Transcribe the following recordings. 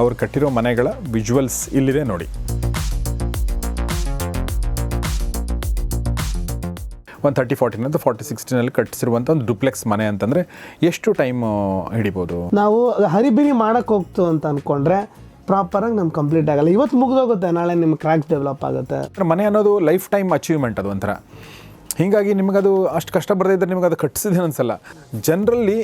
ಅವ್ರು ಕಟ್ಟಿರೋ ಮನೆಗಳ ವಿಜುವಲ್ಸ್ ಇಲ್ಲಿದೆ ನೋಡಿ. ಒಂದು ತರ್ಟಿ ಫಾರ್ಟಿನ್ ಅಂತ ಫಾರ್ಟಿ ಸಿಕ್ಸ್ಟಿನಲ್ಲಿ ಕಟ್ಟಿಸಿರುವಂಥ ಒಂದು ಡುಪ್ಲೆಕ್ಸ್ ಮನೆ ಅಂತಂದರೆ ಎಷ್ಟು ಟೈಮ್ ಹಿಡಿಬೋದು? ನಾವು ಹರಿಬಿರಿ ಮಾಡೋಕ್ಕೆ ಹೋಗ್ತು ಅಂತ ಅಂದ್ಕೊಂಡ್ರೆ ಪ್ರಾಪರಾಗಿ ನಮ್ಗೆ ಕಂಪ್ಲೀಟ್ ಆಗಲ್ಲ. ಇವತ್ತು ಮುಗಿದೋಗುತ್ತೆ ನಾಳೆ ನಿಮ್ಗೆ ಕ್ರ್ಯಾಕ್ಸ್ ಡೆವಲಪ್ ಆಗುತ್ತೆ. ಮನೆ ಅನ್ನೋದು ಲೈಫ್ ಟೈಮ್ ಅಚೀವ್ಮೆಂಟ್ ಅದು ಒಂಥರ. ಹೀಗಾಗಿ ನಿಮಗದು ಅಷ್ಟು ಕಷ್ಟ ಬರದೇ ಇದ್ದರೆ ನಿಮಗೆ ಅದು ಕಟ್ಟಿಸಿದೆ ಅನ್ಸಲ್ಲ. ಜನರಲ್ಲಿ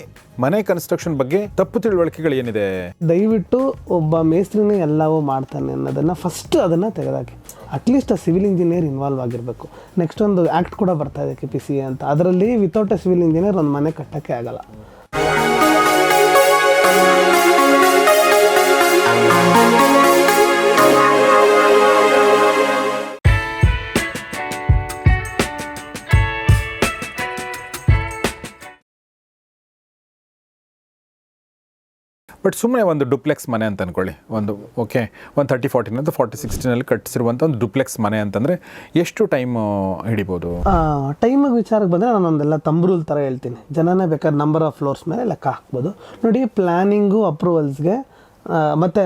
ಮನೆ ಕನ್ಸ್ಟ್ರಕ್ಷನ್ ಬಗ್ಗೆ ತಪ್ಪು ತಿಳುವಳಿಕೆಗಳು ಏನಿದೆ? ದಯವಿಟ್ಟು ಒಬ್ಬ ಮೇಸ್ತ್ರಿನೇ ಎಲ್ಲವೂ ಮಾಡ್ತಾನೆ ಅನ್ನೋದನ್ನು ಫಸ್ಟ್ ಅದನ್ನು ತೆಗೆದಾಕಿ. ಅಟ್ಲೀಸ್ಟ್ ಆ ಸಿವಿಲ್ ಇಂಜಿನಿಯರ್ ಇನ್ವಾಲ್ವ್ ಆಗಿರಬೇಕು. ನೆಕ್ಸ್ಟ್ ಒಂದು ಆ್ಯಕ್ಟ್ ಕೂಡ ಬರ್ತಾ ಇದೆ ಕೆ ಪಿ ಸಿ ಅಂತ. ಅದರಲ್ಲಿ ವಿತೌಟ್ ಎ ಸಿವಿಲ್ ಇಂಜಿನಿಯರ್ ಒಂದು ಮನೆ ಕಟ್ಟೋಕ್ಕೆ ಆಗಲ್ಲ. ಬಟ್ ಸುಮ್ಮನೆ ಒಂದು ಡುಪ್ಲೆಕ್ಸ್ ಮನೆ ಅಂತ ಅನ್ಕೊಳ್ಳಿ. ಒಂದು ಓಕೆ ಒಂದು ತರ್ಟಿ ಫಾರ್ಟಿನ್ ಅಂತ ಫಾರ್ಟಿ ಸಿಕ್ಸ್ಟಿನಲ್ಲಿ ಕಟ್ಟಿಸಿರುವಂಥ ಒಂದು ಡುಪ್ಲೆಕ್ಸ್ ಮನೆ ಅಂತಂದರೆ ಎಷ್ಟು ಟೈಮ್ ಹಿಡಿಬೋದು? ಟೈಮ್ ವಿಚಾರಕ್ಕೆ ಬಂದರೆ ನಾನೊಂದೆಲ್ಲ ತಂಬ್ರೂಲ್ ಥರ ಹೇಳ್ತೀನಿ. ಜನನೇ ಬೇಕಾದ್ರೆ ನಂಬರ್ ಆಫ್ ಫ್ಲೋರ್ಸ್ ಮೇಲೆ ಲೆಕ್ಕ ಹಾಕ್ಬೋದು. ನೋಡಿ ಪ್ಲ್ಯಾನಿಂಗು ಅಪ್ರೂವಲ್ಸ್ಗೆ ಮತ್ತು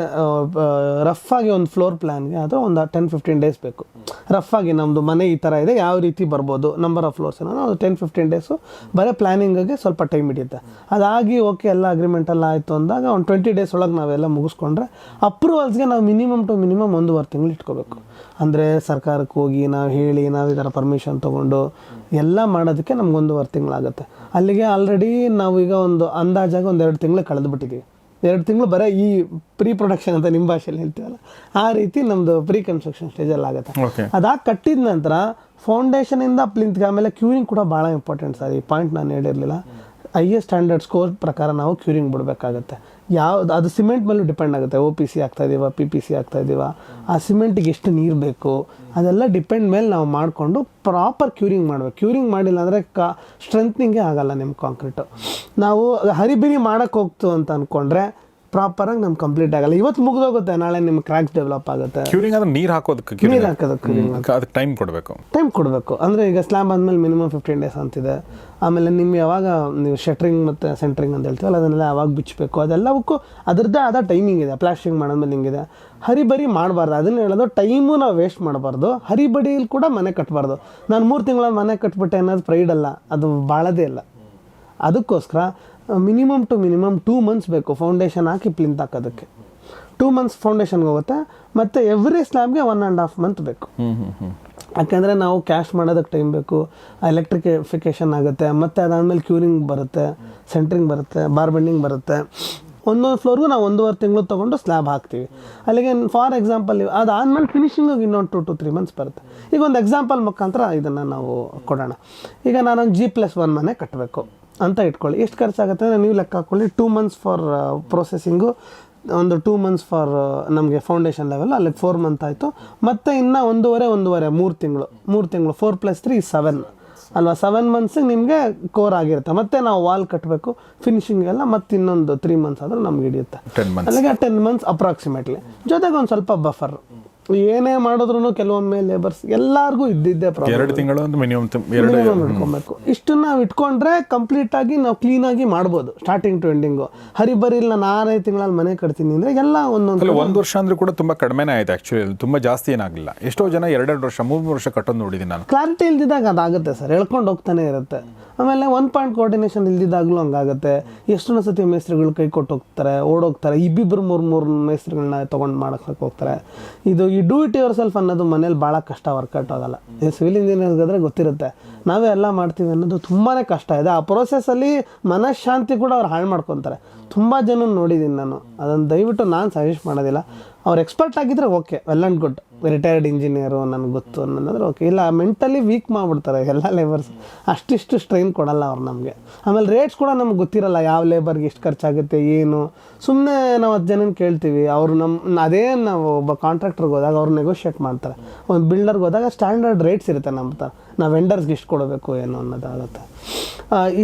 ರಫ್ ಆಗಿ ಒಂದು ಫ್ಲೋರ್ ಪ್ಲ್ಯಾನ್ಗೆ ಅದು ಒಂದು ಟೆನ್ ಫಿಫ್ಟೀನ್ ಡೇಸ್ ಬೇಕು. ರಫ್ ಆಗಿ ನಮ್ಮದು ಮನೆ ಈ ಥರ ಇದೆ, ಯಾವ ರೀತಿ ಬರ್ಬೋದು ನಂಬರ್ ಆಫ್ ಫ್ಲೋರ್ಸ್ ಏನೋ ಅದು ಟೆನ್ ಫಿಫ್ಟೀನ್ ಡೇಸು ಬರೀ ಪ್ಲ್ಯಾನಿಂಗಿಗೆ ಸ್ವಲ್ಪ ಟೈಮ್ ಹಿಡಿಯುತ್ತೆ. ಅದಾಗಿ ಓಕೆ ಎಲ್ಲ ಅಗ್ರಿಮೆಂಟ್ ಎಲ್ಲ ಆಯಿತು ಅಂದಾಗ ಒಂದು ಟ್ವೆಂಟಿ ಡೇಸ್ ಒಳಗೆ ನಾವೆಲ್ಲ ಮುಗಿಸ್ಕೊಂಡ್ರೆ ಅಪ್ರೂವಲ್ಸ್ಗೆ ನಾವು ಮಿನಿಮಮ್ ಟು ಮಿನಿಮಮ್ ಒಂದೂವರೆ ತಿಂಗಳು ಇಟ್ಕೋಬೇಕು. ಅಂದರೆ ಸರ್ಕಾರಕ್ಕೆ ಹೋಗಿ, ನಾವು ಹೇಳಿ, ನಾವು ಈ ಥರ ಪರ್ಮಿಷನ್ ತೊಗೊಂಡು ಎಲ್ಲ ಮಾಡೋದಕ್ಕೆ ನಮ್ಗೆ ಒಂದೂವರೆ ತಿಂಗಳಾಗುತ್ತೆ. ಅಲ್ಲಿಗೆ ಆಲ್ರೆಡಿ ನಾವು ಈಗ ಒಂದು ಅಂದಾಜಾಗಿ ಒಂದು ಎರಡು ತಿಂಗಳು ಕಳೆದು ಬಿಟ್ಟಿದ್ದೀವಿ ಎರಡು ತಿಂಗಳು ಬರೀ ಈ ಪ್ರೀ ಪ್ರೊಡಕ್ಷನ್ ಅಂತ ನಿಮ್ಮ ಭಾಷೆಯಲ್ಲಿ ಹೇಳ್ತೀವಲ್ಲ ಆ ರೀತಿ ನಮ್ಮದು ಪ್ರೀ ಕನ್ಸ್ಟ್ರಕ್ಷನ್ ಸ್ಟೇಜಲ್ಲಿ ಆಗುತ್ತೆ. ಅದಾಗಿ ಕಟ್ಟಿದ ನಂತರ ಫೌಂಡೇಶನಿಂದ ಪ್ಲಿಂತ್ಗೆ ಆಮೇಲೆ ಕ್ಯೂರಿಂಗ್ ಕೂಡ ಭಾಳ ಇಂಪಾರ್ಟೆಂಟ್ ಸರ್. ಈ ಪಾಯಿಂಟ್ ನಾನು ಹೇಳಿರಲಿಲ್ಲ. ಐ ಎಸ್ ಸ್ಟ್ಯಾಂಡರ್ಡ್ ಸ್ಕೋರ್ ಪ್ರಕಾರ ನಾವು ಕ್ಯೂರಿಂಗ್ ಬಿಡಬೇಕಾಗತ್ತೆ. ಯಾವ, ಅದು ಸಿಮೆಂಟ್ ಮೇಲೂ ಡಿಪೆಂಡ್ ಆಗುತ್ತೆ. ಓ ಪಿ ಸಿ ಆಗ್ತಾ ಇದೀವ ಪಿ ಪಿ ಸಿ ಆಗ್ತಾ ಇದೀವ ಆ ಸಿಮೆಂಟಿಗೆ ಎಷ್ಟು ನೀರು ಬೇಕು? ಅದೆಲ್ಲ ಡಿಪೆಂಡ್ ಮೇಲೆ ನಾವು ಮಾಡಿಕೊಂಡು ಪ್ರಾಪರ್ ಕ್ಯೂರಿಂಗ್ ಮಾಡಬೇಕು. ಕ್ಯೂರಿಂಗ್ ಮಾಡಿಲ್ಲ ಅಂದರೆ ಕಾ, ಸ್ಟ್ರೆಂತ್ನಿಂಗೇ ಆಗಲ್ಲ ನಿಮ್ಮ ಕಾಂಕ್ರೀಟು. ನಾವು ಹರಿಬಿರಿ ಮಾಡೋಕ್ಕೆ ಹೋಗ್ತು ಅಂತ ಅಂದ್ಕೊಂಡ್ರೆ ಪ್ರಾಪರಾಗಿ ನಮ್ಗೆ ಕಂಪ್ಲೀಟ್ ಆಗಲ್ಲ. ಇವತ್ತು ಮುಗಿದೋಗುತ್ತೆ ನಾಳೆ ನಿಮ್ಗೆ ಕ್ರ್ಯಾಕ್ಸ್ ಡೆವಲಪ್ ಆಗುತ್ತೆ. ಕ್ಯೂರಿಂಗ್ ಅಂದ್ರೆ ನೀರು ಹಾಕೋದಕ್ಕೆ ನೀರು ಹಾಕೋದಕ್ಕೆ ಅದಕ್ಕೆ ಟೈಮ್ ಕೊಡಬೇಕು. ಟೈಮ್ ಕೊಡಬೇಕು. ಅಂದರೆ ಈಗ ಸ್ಲ್ಯಾಬ್ ಆದಮೇಲೆ ಮಿನಿಮಮ್ ಫಿಫ್ಟೀನ್ ಡೇಸ್ ಅಂತಿದೆ. ಆಮೇಲೆ ನಿಮ್ಗೆ ಯಾವಾಗ ನೀವು ಶಟ್ರಿಂಗ್ ಮತ್ತು ಸೆಂಟ್ರಿಂಗ್ ಅಂತ ಹೇಳ್ತೀವಲ್ಲ ಅದನ್ನೆಲ್ಲ ಯಾವಾಗ ಬಿಚ್ಚಬೇಕು ಅದೆಲ್ಲವಕ್ಕೂ ಅದರದ್ದೇ ಆದ ಟೈಮಿಂಗ್ ಇದೆ. ಪ್ಲಾಸ್ಟಿಂಗ್ ಮಾಡೋದ್ಮೇಲೆ ಹಿಂಗಿದೆ. ಹರಿಬರಿ ಮಾಡಬಾರ್ದು. ಅದನ್ನ ಹೇಳೋದು ಟೈಮು ನಾವು ವೇಸ್ಟ್ ಮಾಡಬಾರ್ದು. ಹರಿಬಡಿಯಲ್ಲಿ ಕೂಡ ಮನೆ ಕಟ್ಟಬಾರ್ದು ನಾನು ಮೂರು ತಿಂಗಳ ಮನೆ ಕಟ್ಬಿಟ್ಟೆ ಅನ್ನೋದು ಪ್ರೈಡ್ ಅಲ್ಲ. ಅದು ಬಾಳದೇ ಇಲ್ಲ. ಅದಕ್ಕೋಸ್ಕರ minimum two minimum two months ಬೇಕು ಫೌಂಡೇಶನ್ ಹಾಕಿ ಪ್ಲಿಂತ್ ಹಾಕೋದಕ್ಕೆ. ಟೂ ಮಂತ್ಸ್ ಫೌಂಡೇಶನ್ಗೆ ಹೋಗುತ್ತೆ. ಮತ್ತು ಎವ್ರಿ ಸ್ಲ್ಯಾಬ್ಗೆ ಒನ್ ಆ್ಯಂಡ್ ಹಾಫ್ ಮಂತ್ ಬೇಕು. ಯಾಕೆಂದರೆ ನಾವು ಕ್ಯಾಶ್ ಮಾಡೋದಕ್ಕೆ ಟೈಮ್ ಬೇಕು. ಎಲೆಕ್ಟ್ರಿಫಿಕೇಶನ್ ಆಗುತ್ತೆ. ಮತ್ತು ಅದಾದಮೇಲೆ ಕ್ಯೂರಿಂಗ್ ಬರುತ್ತೆ ಸೆಂಟ್ರಿಂಗ್ ಬರುತ್ತೆ ಬಾರ್ ಬೆಂಡಿಂಗ್ ಬರುತ್ತೆ. ಒಂದೊಂದು ಫ್ಲೋರ್ಗೂ ನಾವು ಒಂದೂವರೆ ತಿಂಗಳು ತೊಗೊಂಡು ಸ್ಲ್ಯಾಬ್ ಹಾಕ್ತೀವಿ. ಅಲ್ಲಿಗೆ ಫಾರ್ ಎಕ್ಸಾಂಪಲ್ ಅದಾದಮೇಲೆ ಫಿನಿಶಿಂಗಿಗೆ ಇನ್ನೊಂದು ಟು ಟು ತ್ರೀ ಮಂತ್ಸ್ ಬರುತ್ತೆ. ಈಗ ಒಂದು ಎಕ್ಸಾಂಪಲ್ ಮುಖಾಂತರ ಇದನ್ನು ನಾವು ಕೊಡೋಣ. ಈಗ ನಾನೊಂದು ಜಿ ಪ್ಲಸ್ ಒನ್ ಮನೆ ಕಟ್ಟಬೇಕು ಅಂತ ಇಟ್ಕೊಳ್ಳಿ. ಎಷ್ಟು ಖರ್ಚಾಗುತ್ತೆ ಅಂದರೆ ನೀವು ಲೆಕ್ಕ ಹಾಕ್ಕೊಳ್ಳಿ ಟೂ ಮಂತ್ಸ್ ಫಾರ್ ಪ್ರೊಸೆಸಿಂಗು ಒಂದು ಟೂ ಮಂತ್ಸ್ ಫಾರ್ ನಮಗೆ ಫೌಂಡೇಶನ್ ಲೆವೆಲ್ ಅಲ್ಲಿಗೆ ಫೋರ್ ಮಂತ್ ಆಯಿತು. ಮತ್ತು ಇನ್ನು ಒಂದೂವರೆ ಒಂದೂವರೆ ಮೂರು ತಿಂಗಳು ಮೂರು ತಿಂಗಳು ಫೋರ್ ಪ್ಲಸ್ ತ್ರೀ ಸೆವೆನ್ ಅಲ್ವಾ? ಸೆವೆನ್ ಮಂತ್ಸಿಗೆ ನಿಮಗೆ ಕೋರ್ ಆಗಿರುತ್ತೆ. ಮತ್ತೆ ನಾವು ವಾಲ್ ಕಟ್ಟಬೇಕು ಫಿನಿಶಿಂಗ್ ಎಲ್ಲ ಮತ್ತೆ ಇನ್ನೊಂದು ತ್ರೀ ಮಂತ್ಸ್ ಆದರೂ ನಮ್ಗೆ ಹಿಡಿಯುತ್ತೆ. ಅಲ್ಲಿಗೆ ಟೆನ್ ಮಂತ್ಸ್ ಅಪ್ರಾಕ್ಸಿಮೇಟ್ಲಿ ಜೊತೆಗೆ ಒಂದು ಸ್ವಲ್ಪ ಬಫರ್ ಏನೇ ಮಾಡಿದ್ರು ಕೆಲವೊಮ್ಮೆ ಲೇಬರ್ಸ್ ಎಲ್ಲರಿಗೂ ಇದ್ದಿದ್ದೆ ಎರಡು ತಿಂಗಳು ಮಿನಿಮಮ್ ಇಟ್ಕೊಬೇಕು. ಇಷ್ಟನ್ನ ನಾವು ಇಟ್ಕೊಂಡ್ರೆ ಕಂಪ್ಲೀಟ್ ಆಗಿ ನಾವು ಕ್ಲೀನ್ ಆಗಿ ಮಾಡ್ಬೋದು ಸ್ಟಾರ್ಟಿಂಗ್ ಟು ಎಂಡಿಂಗು ಇಲ್ಲ ನಾನು ಆರೈದು ತಿಂಗಳಲ್ಲಿ ಮನೆ ಕಟ್ತೀನಿ ಅಂದ್ರೆ ಎಲ್ಲ ಒಂದೊಂದು ಒಂದು ವರ್ಷ ಅಂದ್ರೆ ಕೂಡ ತುಂಬಾ ಕಡಿಮೆ ಆಯ್ತು ಆಕ್ಚುಲಿ ತುಂಬಾ ಜಾಸ್ತಿ ಏನಾಗಿಲ್ಲ ಎಷ್ಟೋ ಜನ ಎರಡೆರಡು ವರ್ಷ ಮೂರು ವರ್ಷ ಕಟ್ಟೋದು ನೋಡಿದೀನಿ ನಾನು. ಕ್ಲಾರಿಟಿ ಇಲ್ದಿದ್ದಾಗ ಅದಾಗುತ್ತೆ ಸರ್ ಹೇಳ್ಕೊಂಡು ಹೋಗ್ತಾನೆ ಇರುತ್ತೆ. ಆಮೇಲೆ ಒನ್ ಪಾಯಿಂಟ್ ಕೋಆರ್ಡಿನೇಷನ್ ಇಲ್ದಿದ್ದಾಗಲೂ ಹಂಗಾಗುತ್ತೆ. ಎಷ್ಟೊಂದು ಸತಿ ಮೇಸ್ತ್ರಿಗಳು ಕೈ ಕೊಟ್ಟು ಹೋಗ್ತಾರೆ ಓಡೋಗ್ತಾರೆ ಇಬ್ಬಿಬ್ರು ಮೂರು ಮೂರು ಮೇಸ್ತ್ರಿಗಳನ್ನ ತೊಗೊಂಡು ಮಾಡಕ್ಕೆ ಹೋಗ್ತಾರೆ. ಇದು ಈ ಡೂ ಇಟ್ ಯುವರ್ ಸೆಲ್ಫ್ ಅನ್ನೋದು ಮನೇಲಿ ಭಾಳ ಕಷ್ಟ ವರ್ಕೌಟ್ ಆಗಲ್ಲ. ಇದು ಸಿವಿಲ್ ಇಂಜಿನಿಯರ್ಗಾದ್ರೆ ಗೊತ್ತಿರುತ್ತೆ. ನಾವೇ ಎಲ್ಲ ಮಾಡ್ತೀವಿ ಅನ್ನೋದು ತುಂಬಾ ಕಷ್ಟ ಇದೆ. ಆ ಪ್ರೊಸೆಸ್ಸಲ್ಲಿ ಮನಃಶಾಂತಿ ಕೂಡ ಅವ್ರು ಹಾಳು ಮಾಡ್ಕೊತಾರೆ. ತುಂಬ ಜನ ನೋಡಿದ್ದೀನಿ ನಾನು. ಅದನ್ನು ದಯವಿಟ್ಟು ನಾನು ಸಜೆಸ್ಟ್ ಮಾಡೋದಿಲ್ಲ. ಅವ್ರು ಎಕ್ಸ್ಪರ್ಟ್ ಆಗಿದ್ರೆ okay well and good retired engineer ನನಗೆ ಗೊತ್ತು ಅನ್ನೋದ್ರೆ ಓಕೆ ಇಲ್ಲ ಮೆಂಟಲಿ ವೀಕ್ ಮಾಡಿಬಿಡ್ತಾರೆ ಎಲ್ಲ ಲೇಬರ್ಸ್ ಅಷ್ಟಿಷ್ಟು ಸ್ಟ್ರೈನ್ ಕೊಡಲ್ಲ ಅವ್ರು ನಮಗೆ. ಆಮೇಲೆ ರೇಟ್ಸ್ ಕೂಡ ನಮ್ಗೆ ಗೊತ್ತಿರಲ್ಲ ಯಾವ ಲೇಬರ್ಗೆ ಎಷ್ಟು ಖರ್ಚಾಗುತ್ತೆ, ಏನು. ಸುಮ್ಮನೆ ನಾವು ಹತ್ತು ಜನನ ಕೇಳ್ತೀವಿ, ಅವರು ನಮ್ಮ ಅದೇ ನಾವು ಒಬ್ಬ ಕಾಂಟ್ರಾಕ್ಟರ್ಗೆ ಹೋದಾಗ ಅವ್ರು ನೆಗೋಷಿಯೇಟ್ ಮಾಡ್ತಾರೆ. ಒಂದು ಬಿಲ್ಡರ್ಗೆ ಹೋದಾಗ ಸ್ಟ್ಯಾಂಡರ್ಡ್ ರೇಟ್ಸ್ ಇರುತ್ತೆ ನಮ್ಮ ಹತ್ರ ನಾವು ವೆಂಡರ್ಸ್ಗೆ ಇಷ್ಟು ಕೊಡಬೇಕು ಏನು ಅನ್ನೋದಾಗುತ್ತೆ.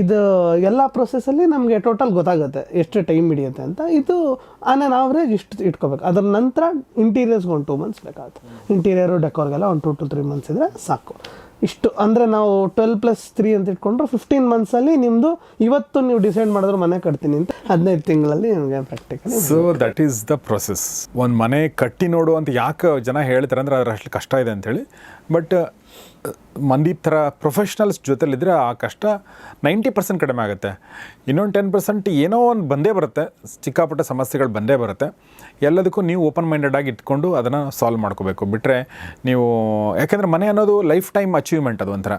ಇದು ಎಲ್ಲ ಪ್ರೊಸೆಸಲ್ಲಿ ನಮಗೆ ಟೋಟಲ್ ಗೊತ್ತಾಗುತ್ತೆ ಎಷ್ಟು ಟೈಮ್ ಹಿಡಿಯುತ್ತೆ ಅಂತ. ಇದು ಆನ್ ಆವ್ರೇಜ್ ಇಷ್ಟು ಇಟ್ಕೋಬೇಕು. ಅದರ ನಂತರ ಇಂಟೀರಿಯರ್ಸ್ಗೆ ಒಂದು ಟೂ ಮಂತ್ಸ್ ಬೇಕಾಗುತ್ತೆ. ಇಂಟೀರಿಯರು ಡೆಕೋರ್ಗೆಲ್ಲ ಒಂದು ಟೂ ಟು ತ್ರೀ ಮಂತ್ಸ್ ಇದ್ದರೆ ಸಾಕು. ಇಷ್ಟು ಅಂದರೆ ನಾವು ಟ್ವೆಲ್ ಪ್ಲಸ್ ತ್ರೀ ಅಂತ ಇಟ್ಕೊಂಡ್ರೆ ಫಿಫ್ಟೀನ್ ಮಂತ್ಸಲ್ಲಿ ನಿಮ್ಮದು ಇವತ್ತು ನೀವು ಡಿಸೈಡ್ ಮಾಡಿದ್ರೆ ಮನೆ ಕಟ್ತೀನಿ ಅಂತ ಹದಿನೈದು ತಿಂಗಳಲ್ಲಿ ನಿಮಗೆ practically so that is the process ಒಂದು ಮನೆ ಕಟ್ಟಿ ನೋಡು ಅಂತ ಯಾಕೆ ಜನ ಹೇಳ್ತಾರೆ ಅಂದರೆ ಅದ್ರ ಅಷ್ಟು ಕಷ್ಟ ಇದೆ ಅಂತೇಳಿ ಬಟ್ ಮಂದೀಪ್ ಥರ ಪ್ರೊಫೆಷ್ನಲ್ಸ್ ಜೊತೆಲಿದ್ದರೆ ಆ ಕಷ್ಟ ನೈಂಟಿ ಪರ್ಸೆಂಟ್ ಕಡಿಮೆ ಆಗುತ್ತೆ. ಇನ್ನೊಂದು ಟೆನ್ ಪರ್ಸೆಂಟ್ ಏನೋ ಒಂದು ಬಂದೇ ಬರುತ್ತೆ, ಚಿಕ್ಕಾಪುಟ್ಟ ಸಮಸ್ಯೆಗಳು ಬಂದೇ ಬರುತ್ತೆ. ಎಲ್ಲದಕ್ಕೂ ನೀವು ಓಪನ್ ಮೈಂಡೆಡ್ ಆಗಿ ಇಟ್ಕೊಂಡು ಅದನ್ನು ಸಾಲ್ವ್ ಮಾಡ್ಕೋಬೇಕು. ಬಿಟ್ಟರೆ ನೀವು, ಯಾಕೆಂದರೆ ಮನೆ ಅನ್ನೋದು ಲೈಫ್ ಟೈಮ್ ಅಚೀವ್ಮೆಂಟ್ ಅದು ಒಂಥರ.